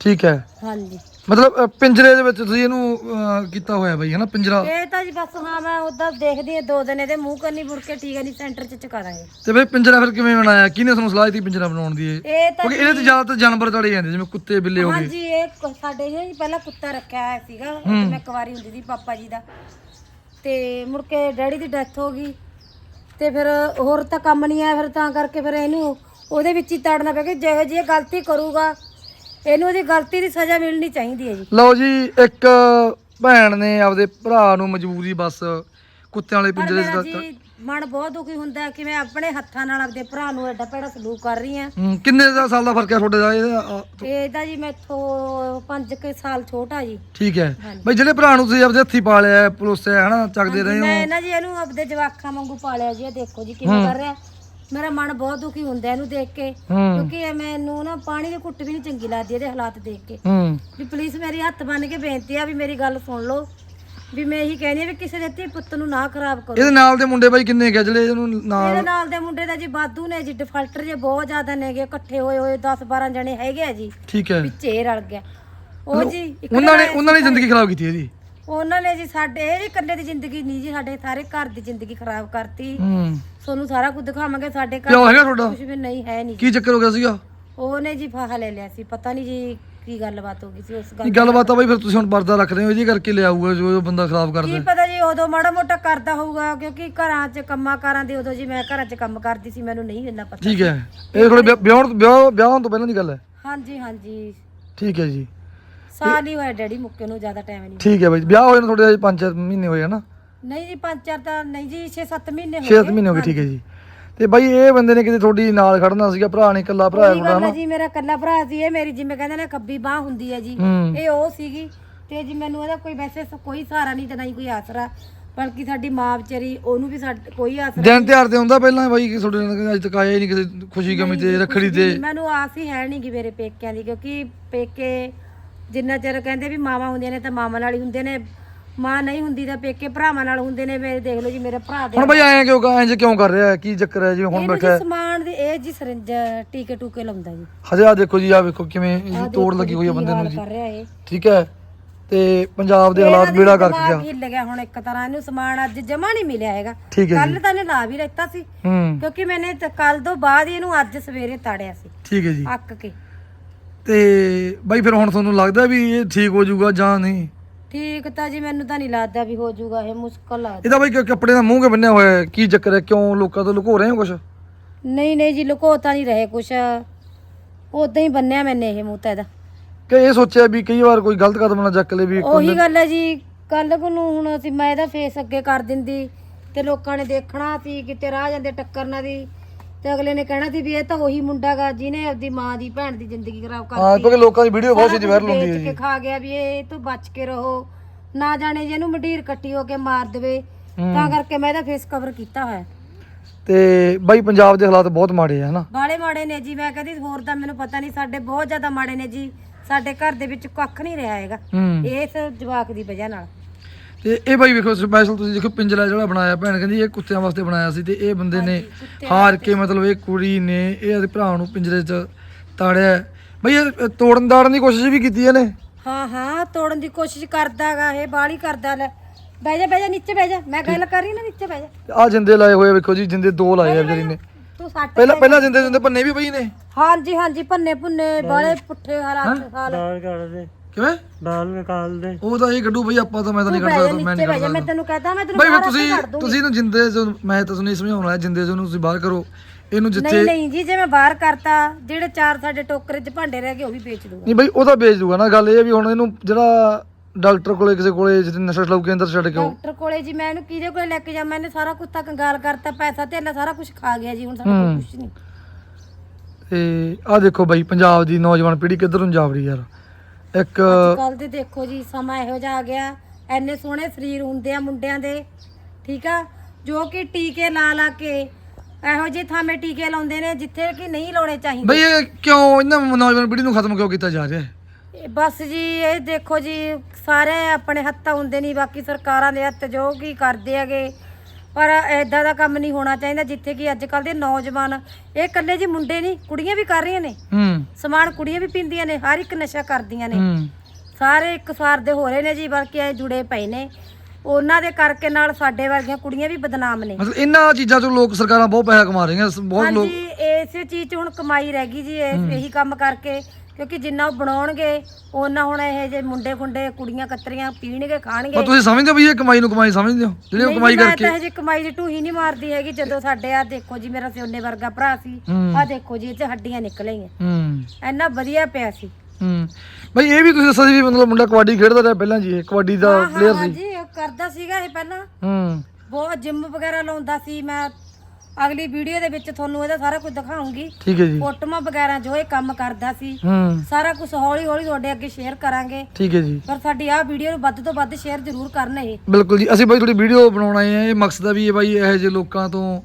S3: ਠੀਕ ਹੈ।
S2: ਹਾਂਜੀ।
S3: ਮਤਲਬ ਅ, ਪਿੰਜਰੇ ਦੇ ਵਿੱਚ ਤੁਸੀਂ ਇਹਨੂੰ ਅ, ਕੀਤਾ ਹੋਇਆ ਬਾਈ ਹਨਾ ਪਿੰਜਰਾ?
S2: ਇਹ ਤਾਂ ਜੀ ਬਸ ਹਾਂ ਮੈਂ ਉਦਾਂ ਦੇਖਦੀ ਆ ਦੋ ਦਿਨ ਇਹਦੇ ਮੂੰਹ ਕਰਨੀ ਮੁੜ ਕੇ ਠੀਕ ਹੈ ਨਹੀਂ ਸੈਂਟਰ ਚ ਚੁਕਾ ਦਾਂਗੇ
S3: ਤੇ ਬਈ ਪਿੰਜਰਾ ਫਿਰ ਕਿਵੇਂ ਬਣਾਇਆ? ਕਿਹਨੇ ਤੁਹਾਨੂੰ ਸਲਾਹ ਦਿੱਤੀ ਪਿੰਜਰਾ ਬਣਾਉਣ ਦੀ ਇਹ?
S2: ਇਹ ਤਾਂ
S3: ਕਿਉਂਕਿ ਇਹਦੇ ਤੇ ਜ਼ਿਆਦਾਤਰ ਜਾਨਵਰ ਤੜੇ ਜਾਂਦੇ ਜਿਵੇਂ ਕੁੱਤੇ ਬਿੱਲੇ ਹੋ ਗਏ।
S2: ਹਾਂਜੀ ਇਹ ਕ- ਸਾਡੇ ਜੀ ਪਹਿਲਾਂ ਕੁੱਤਾ ਰੱਖਿਆ ਹੋਇਆ ਸੀਗਾ ਉਹ ਤੇ ਮੈਂ ਕੁਵਾਰੀ ਹੁੰਦੀ ਸੀ ਪਾਪਾ ਜੀ ਦਾ। ਤੇ ਮੁੜ ਕੇ ਡੈਡੀ ਦੀ ਡੈਥ ਹੋ ਗਈ। ਤੇ ਫਿਰ ਹੋਰ ਤਾਂ ਕੰਮ ਨਹੀਂ ਆਇਆ ਫਿਰ ਤਾਂ ਕਰਕੇ ਫਿਰ ਇਹਨੂੰ ਉਹਦੇ ਵਿੱਚ ਹੀ ਤਾੜਨਾ ਪਿਆ ਕਿ ਜਿਹੋ ਜਿਹੀ ਇਹ ਗਲਤੀ ਕਰੂਗਾ ਇਹਨੂੰ ਉਹਦੀ ਗਲਤੀ ਦੀ ਸਜ਼ਾ ਮਿਲਣੀ ਚਾਹੀਦੀ ਹੈ ਜੀ।
S3: ਲਓ ਜੀ ਇੱਕ ਭੈਣ ਨੇ ਆਪਦੇ ਭਰਾ ਨੂੰ ਮਜਬੂਰੀ ਬਸ ਕੁੱਤਿਆਂ ਵਾਲੇ
S2: ਪਰ
S3: ਪਿੰਜਰੇ 'ਚ
S2: ਜੀ ਮਨ ਬਹੁਤ ਦੁਖੀ ਹੁੰਦਾ ਹੈ ਕਿ ਮੈਂ ਆਪਣੇ ਹੱਥਾਂ ਨਾਲ ਆਪਦੇ ਭਰਾ ਨੂੰ ਐਡਾ ਭੈੜਾ ਸਲੂਕ ਕਰ ਰਹੀ ਹਾਂ।
S3: ਹੂੰ, ਕਿੰਨੇ ਦਾ ਸਾਲ ਦਾ ਫ਼ਰਕ ਹੈ ਤੁਹਾਡੇ ਦਾ? ਇਹਦਾ
S2: ਇਹਦਾ ਜੀ ਮੈਥੋਂ 5 ਕੁ ਸਾਲ ਛੋਟਾ ਜੀ।
S3: ਠੀਕ ਹੈ। ਬਈ ਜਿਹੜੇ ਭਰਾ ਨੂੰ ਤੁਸੀਂ ਆਪਦੇ ਹੱਥੀ ਪਾਲਿਆ ਪਲੋਸਿਆ ਹਨਾ ਚੱਕਦੇ ਰਹੇ
S2: ਮੈਂ
S3: ਹੋ
S2: ਨਾ ਜੀ ਇਹਨੂੰ ਆਪਦੇ ਜਵਾਕਾਂ ਵਾਂਗੂ ਪਾਲਿਆ ਜੀ ਇਹ ਦੇਖੋ ਜੀ ਕਿਵੇਂ ਕਰ ਰਿਹਾ। ਮੇਰਾ ਮਨ ਬਹੁਤ ਦੁਖੀ ਹੁੰਦਾ ਇਹਨੂੰ ਦੇਖ ਕੇ
S3: ਹੂੰ।
S2: ਕਿਉਂਕਿ ਇਹ ਮੈਨੂੰ ਨਾ ਪਾਣੀ ਦੀ ਘੁੱਟ ਵੀ ਨਹੀਂ ਚੰਗੀ ਲੱਗਦੀ ਇਹਦੇ ਹਾਲਾਤ ਦੇਖ ਕੇ।
S3: ਹੂੰ।
S2: ਵੀ ਪਲੀਜ਼ ਮੇਰੀ ਹੱਥ ਬੰਨ ਕੇ ਬੇਨਤੀ ਆ ਵੀ ਮੇਰੀ ਗੱਲ ਸੁਣ ਲਓ। ਵੀ ਮੈਂ ਇਹੀ ਕਹਿੰਦੀ ਆ ਵੀ ਕਿਸੇ ਦੇ ਧੀ ਪੁੱਤ ਨੂੰ ਨਾ ਖਰਾਬ ਕਰੋ।
S3: ਇਹਦੇ ਨਾਲ ਦੇ ਮੁੰਡੇ ਬਾਈ ਕਿੰਨੇ ਗਏ ਜਿਹੜੇ ਇਹਨੂੰ
S2: ਇਹਦੇ
S3: ਨਾਲ
S2: ਨਾਲ ਦੇ ਮੁੰਡੇ ਦਾ ਜੀ ਬਾਦੂ ਨੇ ਜੀ ਡਿਫਾਲਟਰ ਜੇ ਬਹੁਤ ਜ਼ਿਆਦਾ ਨੇਗੇ ਇਕੱਠੇ ਹੋਏ ਹੋਏ 10 12 ਜਣੇ ਹੈਗੇ ਆ ਜੀ।
S3: ਠੀਕ ਹੈ।
S2: ਵਿੱਚੇ ਇਹ ਰਲ ਗਿਆ। ਉਹ ਜੀ ਇੱਕ
S3: ਉਹਨਾਂ ਨੇ ਉਹਨਾਂ ਨੇ ਜ਼ਿੰਦਗੀ ਖਰਾਬ ਕੀਤੀ ਇਹਦੀ
S2: ਉਹਨਾਂ ਨੇ ਜੀ ਸਾਡੇ ਇਹ ਇਕੱਲੇ ਦੀ ਜ਼ਿੰਦਗੀ ਨਹੀਂ ਜੀ ਸਾਡੇ ਸਾਰੇ ਘਰ ਦੀ ਜ਼ਿੰਦਗੀ ਖਰਾਬ ਕਰਤੀ।
S3: ਹੂੰ।
S2: ਤੁਹਾਨੂੰ ਸਾਰਾ ਕੁਝ ਦਿਖਾਵਾਂਗੇ ਸਾਡੇ ਘਰ
S3: ਪਿਓ ਹੈਗਾ ਤੁਹਾਡਾ?
S2: ਕੁਝ ਵੀ ਨਹੀਂ ਹੈ ਨਹੀਂ
S3: ਕੀ ਚੱਕਰ ਹੋ ਗਿਆ ਸੀਗਾ?
S2: ਉਹਨੇ ਜੀ ਫਾਹਾ ਲੈ ਲਿਆ ਸੀ ਪਤਾ ਨਹੀਂ ਜੀ ਕੀ ਗੱਲਬਾਤ ਹੋ ਗਈ ਸੀ ਉਸ ਗੱਲ
S3: ਕੀ ਗੱਲਬਾਤ ਆ ਬਾਈ ਫਿਰ ਤੁਸੀਂ ਹੁਣ ਪਰਦਾ ਰੱਖ ਰਹੇ ਹੋ ਇਹਦੀ ਕਰਕੇ ਲਿਆਊਗਾ ਜੋ ਜੋ ਬੰਦਾ ਖਰਾਬ
S2: ਕੀ
S3: ਕਰਦਾ।
S2: ਪਤਾ ਜੀ ਉਦੋਂ ਮਾੜਾ ਮੋਟਾ ਕਰਦਾ ਹੋਊਗਾ ਕਿਉਂਕਿ ਘਰਾਂ 'ਚ ਕੰਮਾਂ ਕਾਰਾਂ ਦੀ ਉਦੋਂ ਜੀ ਮੈਂ ਘਰਾਂ 'ਚ ਕੰਮ ਕਰਦੀ ਸੀ ਮੈਨੂੰ ਨਹੀਂ ਇੰਨਾ ਪਤਾ।
S3: ਠੀਕ ਹੈ। ਇਹ ਥੋੜੇ ਵਿਆਹ ਵਿਆਹ ਵਿਆਹ ਹੋਣ ਤੋਂ ਪਹਿਲਾਂ ਦੀ ਗੱਲ ਹੈ।
S2: ਹਾਂਜੀ ਹਾਂਜੀ।
S3: ਠੀਕ ਹੈ ਜੀ।
S2: ਸਾਲ ਹੀ ਹੋਇਆ ਡੈਡੀ ਮੁੱਕੇ ਨੂੰ ਜ਼ਿਆਦਾ ਟਾਈਮ ਨਹੀਂ
S3: ਠੀਕ ਹੈ ਬਾਈ। ਵਿਆਹ ਹੋਏ ਨੂੰ ਪੰਜ ਚਾਰ ਮਹੀਨੇ ਹੋਏ ਹਨਾ
S2: ਨਹੀਂ ਜੀ ਪੰਜ ਚਾਰ ਤਾਂ ਨਹੀਂ ਜੀ 6-7 ਮਹੀਨੇ ਹੋ
S3: 6-7 ਮਹੀਨੇ ਹੋ ਗਏ ਠੀਕ ਹੈ ਜੀ। ਤੇ ਬਾਈ ਇਹ ਬੰਦੇ ਨੇ ਕਿਤੇ ਤੁਹਾਡੀ ਨਾਲ ਖੜਨਾ ਸੀਗਾ ਭਰਾ ਨੇ ਇਕੱਲਾ ਭਰਾ
S2: ਉਹੀ
S3: ਤੁਹਾਡਾ
S2: ਗੱਲ ਹੈ
S3: ਹਨਾ
S2: ਜੀ ਮੇਰਾ ਕੱਲਾ ਭਰਾ ਸੀ ਇਹ ਮੇਰੀ ਜਿਵੇਂ ਕਹਿੰਦੇ ਨੇ ਖੱਬੀ ਬਾਹ ਹੁੰਦੀ ਹੈ ਜੀ।
S3: ਹੂੰ।
S2: ਇਹ ਉਹ ਸੀਗੀ ਤੇ ਜੀ ਮੈਨੂੰ ਇਹਦਾ ਕੋਈ ਵੈਸੇ ਸ- ਕੋਈ ਸਹਾਰਾ ਨਹੀਂ ਤੇ ਨਾ ਹੀ ਕੋਈ ਆਸਰਾ ਬਲਕਿ ਸਾਡੀ ਮਾਂ ਵਿਚਾਰੀ ਉਹਨੂੰ ਵੀ ਸਾਡ- ਕੋਈ ਆਸਰਾ
S3: ਦਿਨ ਤਿਉਹਾਰ ਤੇ ਹੁੰਦਾ ਪਹਿਲਾਂ ਬਾਈ ਕਿ ਤੁਹਾਡੇ ਨਾਲ ਅੱਜ ਤੱਕ ਆਇਆ ਹੀ ਨਹੀਂ ਕਿਸੇ ਖੁਸ਼ੀ ਗਮੀ ਤੇ ਰੱਖੜੀ ਤੇ।
S2: ਮੈਨੂੰ ਆਸ ਹੀ ਹੈ ਨਹੀਂ ਕਿ ਮੇਰੇ ਪੇਕਿਆਂ ਦੀ ਕਿਉਂਕਿ ਪੇਕੇ ਜਿੰਨਾ ਚਿਰ ਕਹਿੰਦੇ ਵੀ ਮਾਵਾਂ ਹੁੰਦੀਆਂ ਨੇ ਤਾਂ ਮਾਵਾਂ ਨਾਲ ਹੀ ਹੁੰਦੇ ਨੇ ਮਾਂ ਨਹੀਂ ਹੁੰਦੀ ਤਾਂ ਪੇਕੇ ਭਰਾਵਾਂ ਨਾਲ ਹੁੰਦੇ ਨੇ ਮੇਰੇ ਦੇਖ ਲਓ ਜੀ ਮੇਰੇ ਭਰਾ ਦੇ
S3: ਹੁਣ ਬਾਈ ਐਂ ਕਿਉਂ ਐਂ ਕਿਉਂ ਕਰ ਰਿਹਾ? ਹੈ? ਕੀ ਚੱਕਰ ਹੈ ਜਿਵੇਂ ਹੁਣ
S2: ਇਹਨੂੰ
S3: ਬੈਠਾ
S2: ਜੀ ਸਮਾਨ ਦੀ ਇਹ ਜੀ ਸਰਿੰਜ ਟੀਕੇ ਟੂਕੇ ਲਾਉਂਦਾ ਜੀ।
S3: ਹਜੇ ਆ ਦੇਖੋ ਜੀ ਆ ਵੇਖੋ ਕਿਵੇਂ ਇਹਦੀ ਤੋੜ ਲੱਗੀ ਹੋਈ ਹੈ ਬੰਦੇ ਨੂੰ ਜੀ।
S2: ਕਰ ਰਿਹਾ ਇਹ।
S3: ਠੀਕ ਹੈ? ਤੇ ਪੰਜਾਬ ਦੇ ਹਾਲਾਤ ਬੇੜਾ ਕਰ ਗਿਆ।
S2: ਹਿੱਲ ਗਿਆ ਹੁਣ ਇੱਕ ਤਰ੍ਹਾਂ ਇਹਨੂੰ ਸਮਾਨ ਅੱਜ ਜਮਾ ਨਹੀਂ ਮਿਲਿਆ ਹੈਗਾ।
S3: ਠੀਕ ਹੈ
S2: ਕੱਲ ਤਾਂ ਇਹਨੇ ਲਾ ਵੀ ਲੈਤਾ ਸੀ।
S3: ਹੂੰ।
S2: ਕਿਉਂਕਿ ਮੈਨੇ ਕੱਲ ਤੋਂ ਬਾਅਦ ਹੀ ਇਹਨੂੰ ਅੱਜ ਸਵੇਰੇ ਤਾੜਿਆ ਸੀ।
S3: ਠੀਕ ਹੈ ਜੀ।
S2: ਅੱਕ ਕੇ।
S3: ਤੇ ਬਾਈ ਫਿਰ ਹੁਣ ਤੁਹਾਨੂੰ ਲੱਗਦਾ ਵੀ ਇਹ ਠੀਕ ਹੋ ਜਾਊਗਾ ਜਾਂ ਨਹੀਂ?
S2: ਠੀਕ ਤਾਂ ਜੀ ਮੈਨੂੰ ਤਾਂ ਨਹੀਂ ਲੱਗਦਾ ਵੀ ਹੋ ਜਾਊਗਾ ਇਹ ਮੁਸ਼ਕਲ ਲੱਗਦਾ
S3: ਇਹਦਾ ਬਾਈ ਕਿ- ਕੱਪੜੇ ਦਾ ਮੂੰਹ ਕੇ ਬੰਨਿਆ ਹੋਇਆ ਹੈ ਕੀ ਚੱਕਰ ਹੈ ਕਿਉਂ ਲੋਕਾਂ ਤੋਂ ਲੁਕੋ ਰਹੇ ਹੋ ਕੁਛ?
S2: ਨਹੀਂ ਨਹੀਂ ਜੀ ਲੁਕੋ ਤਾਂ ਨਹੀਂ ਰਹੇ ਕੁਛ। ਉਦਾਂ ਹੀ ਬੰਨਿਆ ਮੈਨੇ ਇਹ ਮੂੰਹ ਤਾਂ ਇਹਦਾ।
S3: ਕਿ ਇਹ ਸੋਚਿਆ ਵੀ ਕਈ ਵਾਰ ਕੋਈ ਗਲਤ ਕਦਮ ਨਾ ਚੱਕ ਲੇ ਵੀ
S2: ਉਹੀ ਗੱਲ ਹੈ ਜੀ ਕੱਲ ਨੂੰ ਹੁਣ ਅਸੀਂ ਮੈਂ ਇਹਦਾ ਫੇਸ ਅੱਗੇ ਕਰ ਦਿੰਦੀ ਤੇ ਲੋਕਾਂ ਨੇ ਦੇਖਣਾ ਸੀ ਕਿਤੇ ਰਾਹ ਜਾਂਦੇ ਟੱਕਰਨਾ ਦੀ ਤੇ ਅਗਲੇ ਨੇ ਕਹਿਣਾ ਸੀ ਵੀ ਇਹ ਤਾਂ ਉਹੀ ਮੁੰਡਾ ਗਾ ਜਿਹਨੇ ਆਪਦੀ ਮਾਂ ਦੀ ਭੈਣ ਦੀ ਜ਼ਿੰਦਗੀ ਖਰਾਬ
S3: ਹਾਂ
S2: ਕਰਤੀ।
S3: ਕਿਉਂਕਿ ਲੋਕਾਂ ਦੀ ਵੀਡੀਓ ਬਹੁਤ
S2: ਸਾਰਾ
S3: ਛੇਤੀ
S2: ਕੁਝ
S3: ਵਾਇਰਲ ਹੁੰਦੀ ਹੈ
S2: ਵੇਚ ਕੇ
S3: ਜੀ।
S2: ਖਾ ਗਿਆ ਵੀ ਇਹ ਤੋਂ ਬਚ ਕੇ ਰਹੋ। ਨਾ ਜਾਣੇ ਜੇ ਇਹਨੂੰ ਮੰਡੀਰ ਕੱਟੀ ਹੋ ਕੇ ਮਾਰ ਦੇਵੇ
S3: ਹੂੰ।
S2: ਤਾਂ ਕਰਕੇ ਮੈਂ ਇਹਦਾ ਫੇਸ ਕਵਰ ਕੀਤਾ ਹੋਇਆ।
S3: ਤੇ ਬਾਈ ਪੰਜਾਬ ਦੇ ਹਾਲਾਤ ਬਹੁਤ ਮਾੜੇ ਆ ਹਨਾ?
S2: ਬਾਲੇ ਮਾੜੇ ਨੇ ਜੀ ਮੈਂ ਕਹਿੰਦੀ ਹੋਰ ਤਾਂ ਮੈਨੂੰ ਪਤਾ ਨਹੀਂ ਸਾਡੇ ਬਹੁਤ ਜ਼ਿਆਦਾ ਮਾੜੇ ਨੇ ਜੀ। ਸਾਡੇ ਘਰ ਦੇ ਵਿੱਚ ਕੱਖ ਨਹੀਂ ਰਿਹਾ ਹੈਗਾ।
S3: ਹੂੰ।
S2: ਇਸ ਜਵਾਕ ਦੀ ਵਜ੍ਹਾ ਨਾਲ।
S3: ਤੇ ਇਹ ਬਾਈ ਵੇਖੋ ਸਪੈਸ਼ਲ ਤੁਸੀਂ ਦੇਖੋ ਪਿੰਜਰਾ ਜਿਹੜਾ ਬਣਾਇਆ ਭੈਣ ਕਹਿੰਦੀ ਇਹ ਕੁੱਤਿਆਂ ਵਾਸਤੇ ਬਣਾਇਆ ਸੀ ਤੇ ਇਹ ਬੰਦੇ ਨੇ ਹਾਰ ਕੇ ਮਤਲਬ ਇਹ ਕੁੜੀ ਨੇ ਇਹ ਆਪਣੇ ਭਰਾ ਨੂੰ ਪਿੰਜਰੇ 'ਚ ਤਾੜਿਆ। ਬਾਈ ਇਹ ਤੋੜਨ ਦਾੜਨ ਦੀ ਕੋਸ਼ਿਸ਼ ਵੀ ਕੀਤੀ ਇਹਨੇ?
S2: ਹਾਂ ਹਾਂ ਤੋੜਨ ਦੀ ਕੋਸ਼ਿਸ਼ ਕਰਦਾਗਾ ਇਹ ਬਾਲੀ ਕਰਦਾ ਲੈ। ਬਹਿ ਜਾ ਬਹਿ ਜਾ ਨੀਚੇ ਬਹਿ ਜਾ। ਮੈਂ ਗੱਲ ਕਰ ਰਹੀ ਨਾ ਨੀਚੇ ਬਹਿ ਜਾ।
S3: ਆ ਜਿੰਦੇ ਲਾਏ ਹੋਏ ਵੇਖੋ ਜੀ ਜਿੰਦੇ ਦੋ ਲਾਏ ਆ ਵਿਚਾਰੀ ਨੇ।
S2: ਤੂੰ ਸੱਟ
S3: ਪਹਿਲਾਂ ਪਹਿਲਾਂ ਜਿੰਦੇ ਜਿੰਦੇ ਭੰਨੇ ਵੀ ਪਈ ਨੇ?
S2: ਹਾਂਜੀ ਹਾਂਜੀ ਭੰਨੇ ਭੁੰਨੇ ਬਾਲੇ ਪੁੱਠੇ ਹਾਲਾਤ ਹਾਲ
S3: ਕਿਵੇਂ? ਉਹ ਤਾਂ ਇਹ ਗੱਡੂ ਬਈ ਆਪਾਂ ਤਾਂ ਮੈਂ ਤਾਂ ਨਹੀਂ ਕੱਢ ਸਕਦਾ ਮੈਂ ਨਹੀਂ ਕੱਢ
S2: ਮੈਂ
S3: ਸਕਦਾ।
S2: ਤੈਨੂੰ ਕਹਤਾ ਮੈਂ ਤੈਨੂੰ
S3: ਬਾਈ ਫਿਰ ਤੁਸੀਂ ਤੁਸੀਂ ਇਹਨੂੰ ਜਿੰਦੇ ਜੋ ਮੈਂ ਤਾਂ ਤੁਹਾਨੂੰ ਸਮਝਾਉਣਾ ਹੈ ਜਿੰਦੇ ਜੋ ਨੂੰ ਤੁਸੀਂ ਬਾਹਰ ਕਰੋ ਇਹਨੂੰ
S2: ਨਹੀਂ
S3: ਜਿੱਥੇ
S2: ਨਹੀਂ ਜੀ ਜੇ ਮੈਂ ਬਾਹਰ ਕਰਤਾ ਜਿਹੜੇ ਚਾਰ ਸਾਡੇ ਟੋਕਰੇ 'ਚ ਭਾਂਡੇ ਰਹਿ ਗਏ ਉਹ ਵੀ ਵੇਚ ਦੂੰਗਾ।
S3: ਨਹੀਂ ਬਈ ਉਹ ਤਾਂ ਵੇਚ ਦੂਗਾ ਨਾ ਗੱਲ ਇਹ ਹੈ ਵੀ ਹੁਣ ਇਹਨੂੰ ਜਿਹੜਾ ਡਾਕਟਰ ਕੋਲੇ ਕਿਸੇ ਕੋਲੇ ਜਿੱਥੇ ਨਸ਼ਾ ਛਡਾਊ ਕੇਂਦਰ ਛੱਡ ਕੇ ਆਓ
S2: ਡਾਕਟਰ ਕੋਲੇ ਜੀ ਮੈਂ ਇਹਨੂੰ ਕਿਹਦੇ ਕੋਲੇ ਲੈ ਕੇ ਜਾ ਮੈਨੇ ਸਾਰਾ ਕੁਝ ਤਾਂ ਕੰਗਾਲ ਕਰਤਾ ਪੈਸਾ ਧੇਲਾ ਸਾਰਾ ਕੁਝ ਖਾ ਗਿਆ ਜੀ ਹੁਣ ਸਾਡੇ ਕੋਲ ਕੁਝ ਨਹੀਂ।
S3: ਤੇ ਆਹ ਦੇਖੋ ਬਾਈ ਪੰਜਾਬ ਦੀ ਨੌਜਵਾਨ ਪੀੜ੍ਹੀ ਕਿੱਧਰ ਨੂੰ ਜਾ ਰਹੀ ਯਾਰ। ਇੱਕ
S2: ਕੱਲ ਦੇ ਦੇਖੋ ਜੀ ਸਮਾਂ ਇਹੋ ਜਿਹਾ ਆ ਗਿਆ। ਐਨੇ ਸੋਹਣੇ ਸਰੀਰ ਹੁੰਦੇ ਆ ਮੁੰਡਿਆਂ ਦੇ। ਠੀਕ ਆ? ਜੋ ਕਿ ਟੀਕੇ ਲਾ ਲਾ ਕੇ ਇਹੋ ਜਿਹੇ ਥਾਵੇਂ ਟੀਕੇ ਲਾਉਂਦੇ ਨੇ ਜਿੱਥੇ ਕਿ ਨਹੀਂ ਲਾਉਣੇ ਚਾਹੀਦੇ।
S3: ਬਈ ਇਹ ਕਿਉਂ ਇਹਨਾਂ ਨੌਜਵਾਨ ਪੀੜ੍ਹੀ ਨੂੰ ਖਤਮ ਕਿਉਂ ਕੀਤਾ ਜਾ ਰਿਹਾ? ਹੈ
S2: ਇਹ ਬਸ ਜੀ ਇਹ ਦੇਖੋ ਜੀ ਸਾਰੇ ਆਪਣੇ ਹੱਥਾਂ ਹੁੰਦੇ ਨਹੀਂ ਬਾਕੀ ਸਰਕਾਰਾਂ ਦੇ ਹੱਥ ਜੋ ਕੀ ਕਰਦੇ ਹੈਗੇ। ਪਰ ਐਦਾਂ ਦਾ ਕੰਮ ਨਹੀਂ ਹੋਣਾ ਚਾਹੀਦਾ ਜਿੱਥੇ ਕਿ ਅੱਜ ਕੱਲ ਦੇ ਨੌਜਵਾਨ ਇਹ ਇਕੱਲੇ ਜੀ ਮੁੰਡੇ ਨਹੀਂ ਕੁੜੀਆਂ ਵੀ ਕਰ ਰਹੀਆਂ ਨੇ।
S3: ਹੂੰ।
S2: ਸਮਾਨ ਕੁੜੀਆਂ ਵੀ ਪੀਂਦੀਆਂ ਨੇ ਹਰ ਇੱਕ ਨਸ਼ਾ ਕਰਦੀਆਂ ਨੇ।
S3: ਹੂੰ।
S2: ਸਾਰੇ ਇੱਕਸਾਰ ਦੇ ਹੋ ਰਹੇ ਨੇ ਜੀ ਬਲਕਿ ਇਹ ਜੁੜੇ ਪਏ ਨੇ। ਉਹਨਾਂ ਦੇ ਕਰਕੇ ਨਾਲ ਸਾਡੇ ਵਰਗੀਆਂ ਕੁੜੀਆਂ ਵੀ ਬਦਨਾਮ ਨੇ।
S3: ਮਤਲਬ ਇਹਨਾਂ ਚੀਜ਼ਾਂ ਤੋਂ ਲੋਕ ਸਰਕਾਰਾਂ ਬਹੁਤ ਪੈਸਾ ਕਮਾ ਰਹੀਆਂ ਸ- ਬਹੁਤ ਲੋਕ
S2: ਹਾਂਜੀ ਇਸੇ ਚੀਜ਼ 'ਚ ਹੁਣ ਕਮਾਈ ਰਹਿ ਗਈ ਜੀ ਇਹ- ਇਹੀ ਕੰਮ ਕਰਕੇ ਕਿਉਂਕਿ ਜਿੰਨਾ ਉਹ ਬਣਾਉਣਗੇ ਉਹਨਾਂ ਹੁਣ ਇਹ ਜੇ ਮੁੰਡੇ ਖੁੰਡੇ ਕੁੜੀਆਂ ਕਤਰੀਆਂ ਪੀਣਗੇ ਖਾਣਗੇ।
S3: ਪਰ ਤੁਸੀਂ ਸਮਝਦੇ ਹੋ ਵੀ ਇਹ ਕਮਾਈ ਨੂੰ ਕਮਾਈ ਸਮਝਦੇ ਹੋ? ਜਿਹੜੇ ਉਹ
S2: ਨਹੀਂ
S3: ਕਮਾਈ
S2: ਮੈਂ
S3: ਕਰਕੇ
S2: ਤਾਂ ਹਜੇ ਕਮਾਈ ਦੀ ਢੂਹੀ ਨਹੀਂ ਮਾਰਦੀ ਹੈਗੀ ਜਦੋਂ ਸਾਡੇ ਆ ਦੇਖੋ ਜੀ ਮੇਰਾ ਸਿਉਨੇ ਵਰਗਾ ਭਰਾ ਸੀ
S3: ਹੂੰ।
S2: ਆ ਦੇਖੋ ਜੀ ਇਹ 'ਚ ਹੱਡੀਆਂ ਨਿਕਲੀਆਂ।
S3: ਹੂੰ।
S2: ਇੰਨਾ ਵਧੀਆ ਪਿਆ ਸੀ।
S3: ਹੂੰ। ਬਈ ਇਹ ਵੀ ਤੁਸੀਂ ਦੱਸਿਆ ਸੀ ਵੀ ਮਤਲਬ ਮੁੰਡਾ ਕਬੱਡੀ ਖੇਡਦਾ ਰਿਹਾ ਪਹਿਲਾਂ ਜੀ ਇਹ ਕਬੱਡੀ ਦਾ
S2: ਹਾਂ
S3: ਪਲੇਅਰ
S2: ਹਾਂ
S3: ਸੀ।
S2: ਜੀ ਉਹ ਕਰਦਾ ਸੀਗਾ ਇਹ ਪਹਿਲਾਂ।
S3: ਹੂੰ।
S2: ਬਹੁਤ ਜਿਮ ਵਗੈਰਾ ਲਾਉਂਦਾ ਸੀ ਮੈਂ ਅਗਲੀ ਵੀਡੀਓ ਦੇ ਵਿੱਚ ਤੁਹਾਨੂੰ ਇਹਦਾ ਸਾਰਾ ਕੁਝ ਦਿਖਾਉਂਗੀ।
S3: ਠੀਕ ਹੈ ਜੀ।
S2: ਫੋਟੋਆਂ ਵਗੈਰਾ ਜੋ ਇਹ ਕੰਮ ਕਰਦਾ ਸੀ
S3: ਹੂੰ।
S2: ਸਾਰਾ ਕੁਝ ਹੌਲੀ ਹੌਲੀ ਤੁਹਾਡੇ ਅੱਗੇ ਸ਼ੇਅਰ ਕਰਾਂਗੇ।
S3: ਠੀਕ ਹੈ ਜੀ।
S2: ਪਰ ਸਾਡੀ ਆਹ ਵੀਡੀਓ ਨੂੰ ਵੱਧ ਤੋਂ ਵੱਧ ਸ਼ੇਅਰ ਜ਼ਰੂਰ ਕਰਨ ਇਹ।
S3: ਬਿਲਕੁਲ ਜੀ। ਅਸੀਂ ਬਾਈ ਥੋੜੀ ਵੀਡੀਓ ਬਣਾਉਣ ਆਏ ਆ ਇਹ ਮਕਸਦ ਆ ਵੀ ਇਹ ਬਾਈ ਇਹੋ ਜਿਹੇ ਲੋਕਾਂ ਤੋਂ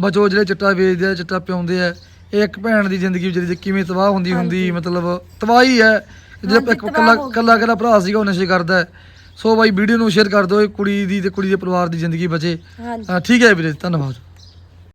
S3: ਬਚੋ ਜਿਹੜੇ ਚਿੱਟਾ ਵੇਚਦੇ ਆ ਚਿੱਟਾ ਪਿਆਉਂਦੇ ਆ ਇਹ ਇੱਕ ਭੈਣ ਦੀ ਜ਼ਿੰਦਗੀ ਵਿਚਾਰੀ ਦੀ ਕਿਵੇਂ ਤਬਾਹ ਹੁੰਦੀ ਹੁੰਦੀ ਮਤਲਬ ਤਬਾਹੀ ਹੈ ਜਿਹੜਾ ਇੱਕ ਕੱਲਾ। ਕੱਲਾ ਕੱਲਾ ਭਰਾ ਸੀਗਾ ਉਹ ਨਸ਼ੇ ਕਰਦਾ ਹੈ। ਸੋ ਬਾਈ ਵੀਡੀਓ ਨੂੰ ਸ਼ੇਅਰ ਕਰ ਦਿਓ। ਇਹ ਕੁੜੀ ਦੀ ਤੇ ਕੁੜੀ ਦੇ ਪਰਿਵਾਰ ਦੀ ਜ਼ਿੰਦਗੀ ਬਚੇ। ਅ, ਠੀਕ ਹੈ ਵੀਰੇ ਧੰਨਵਾਦ।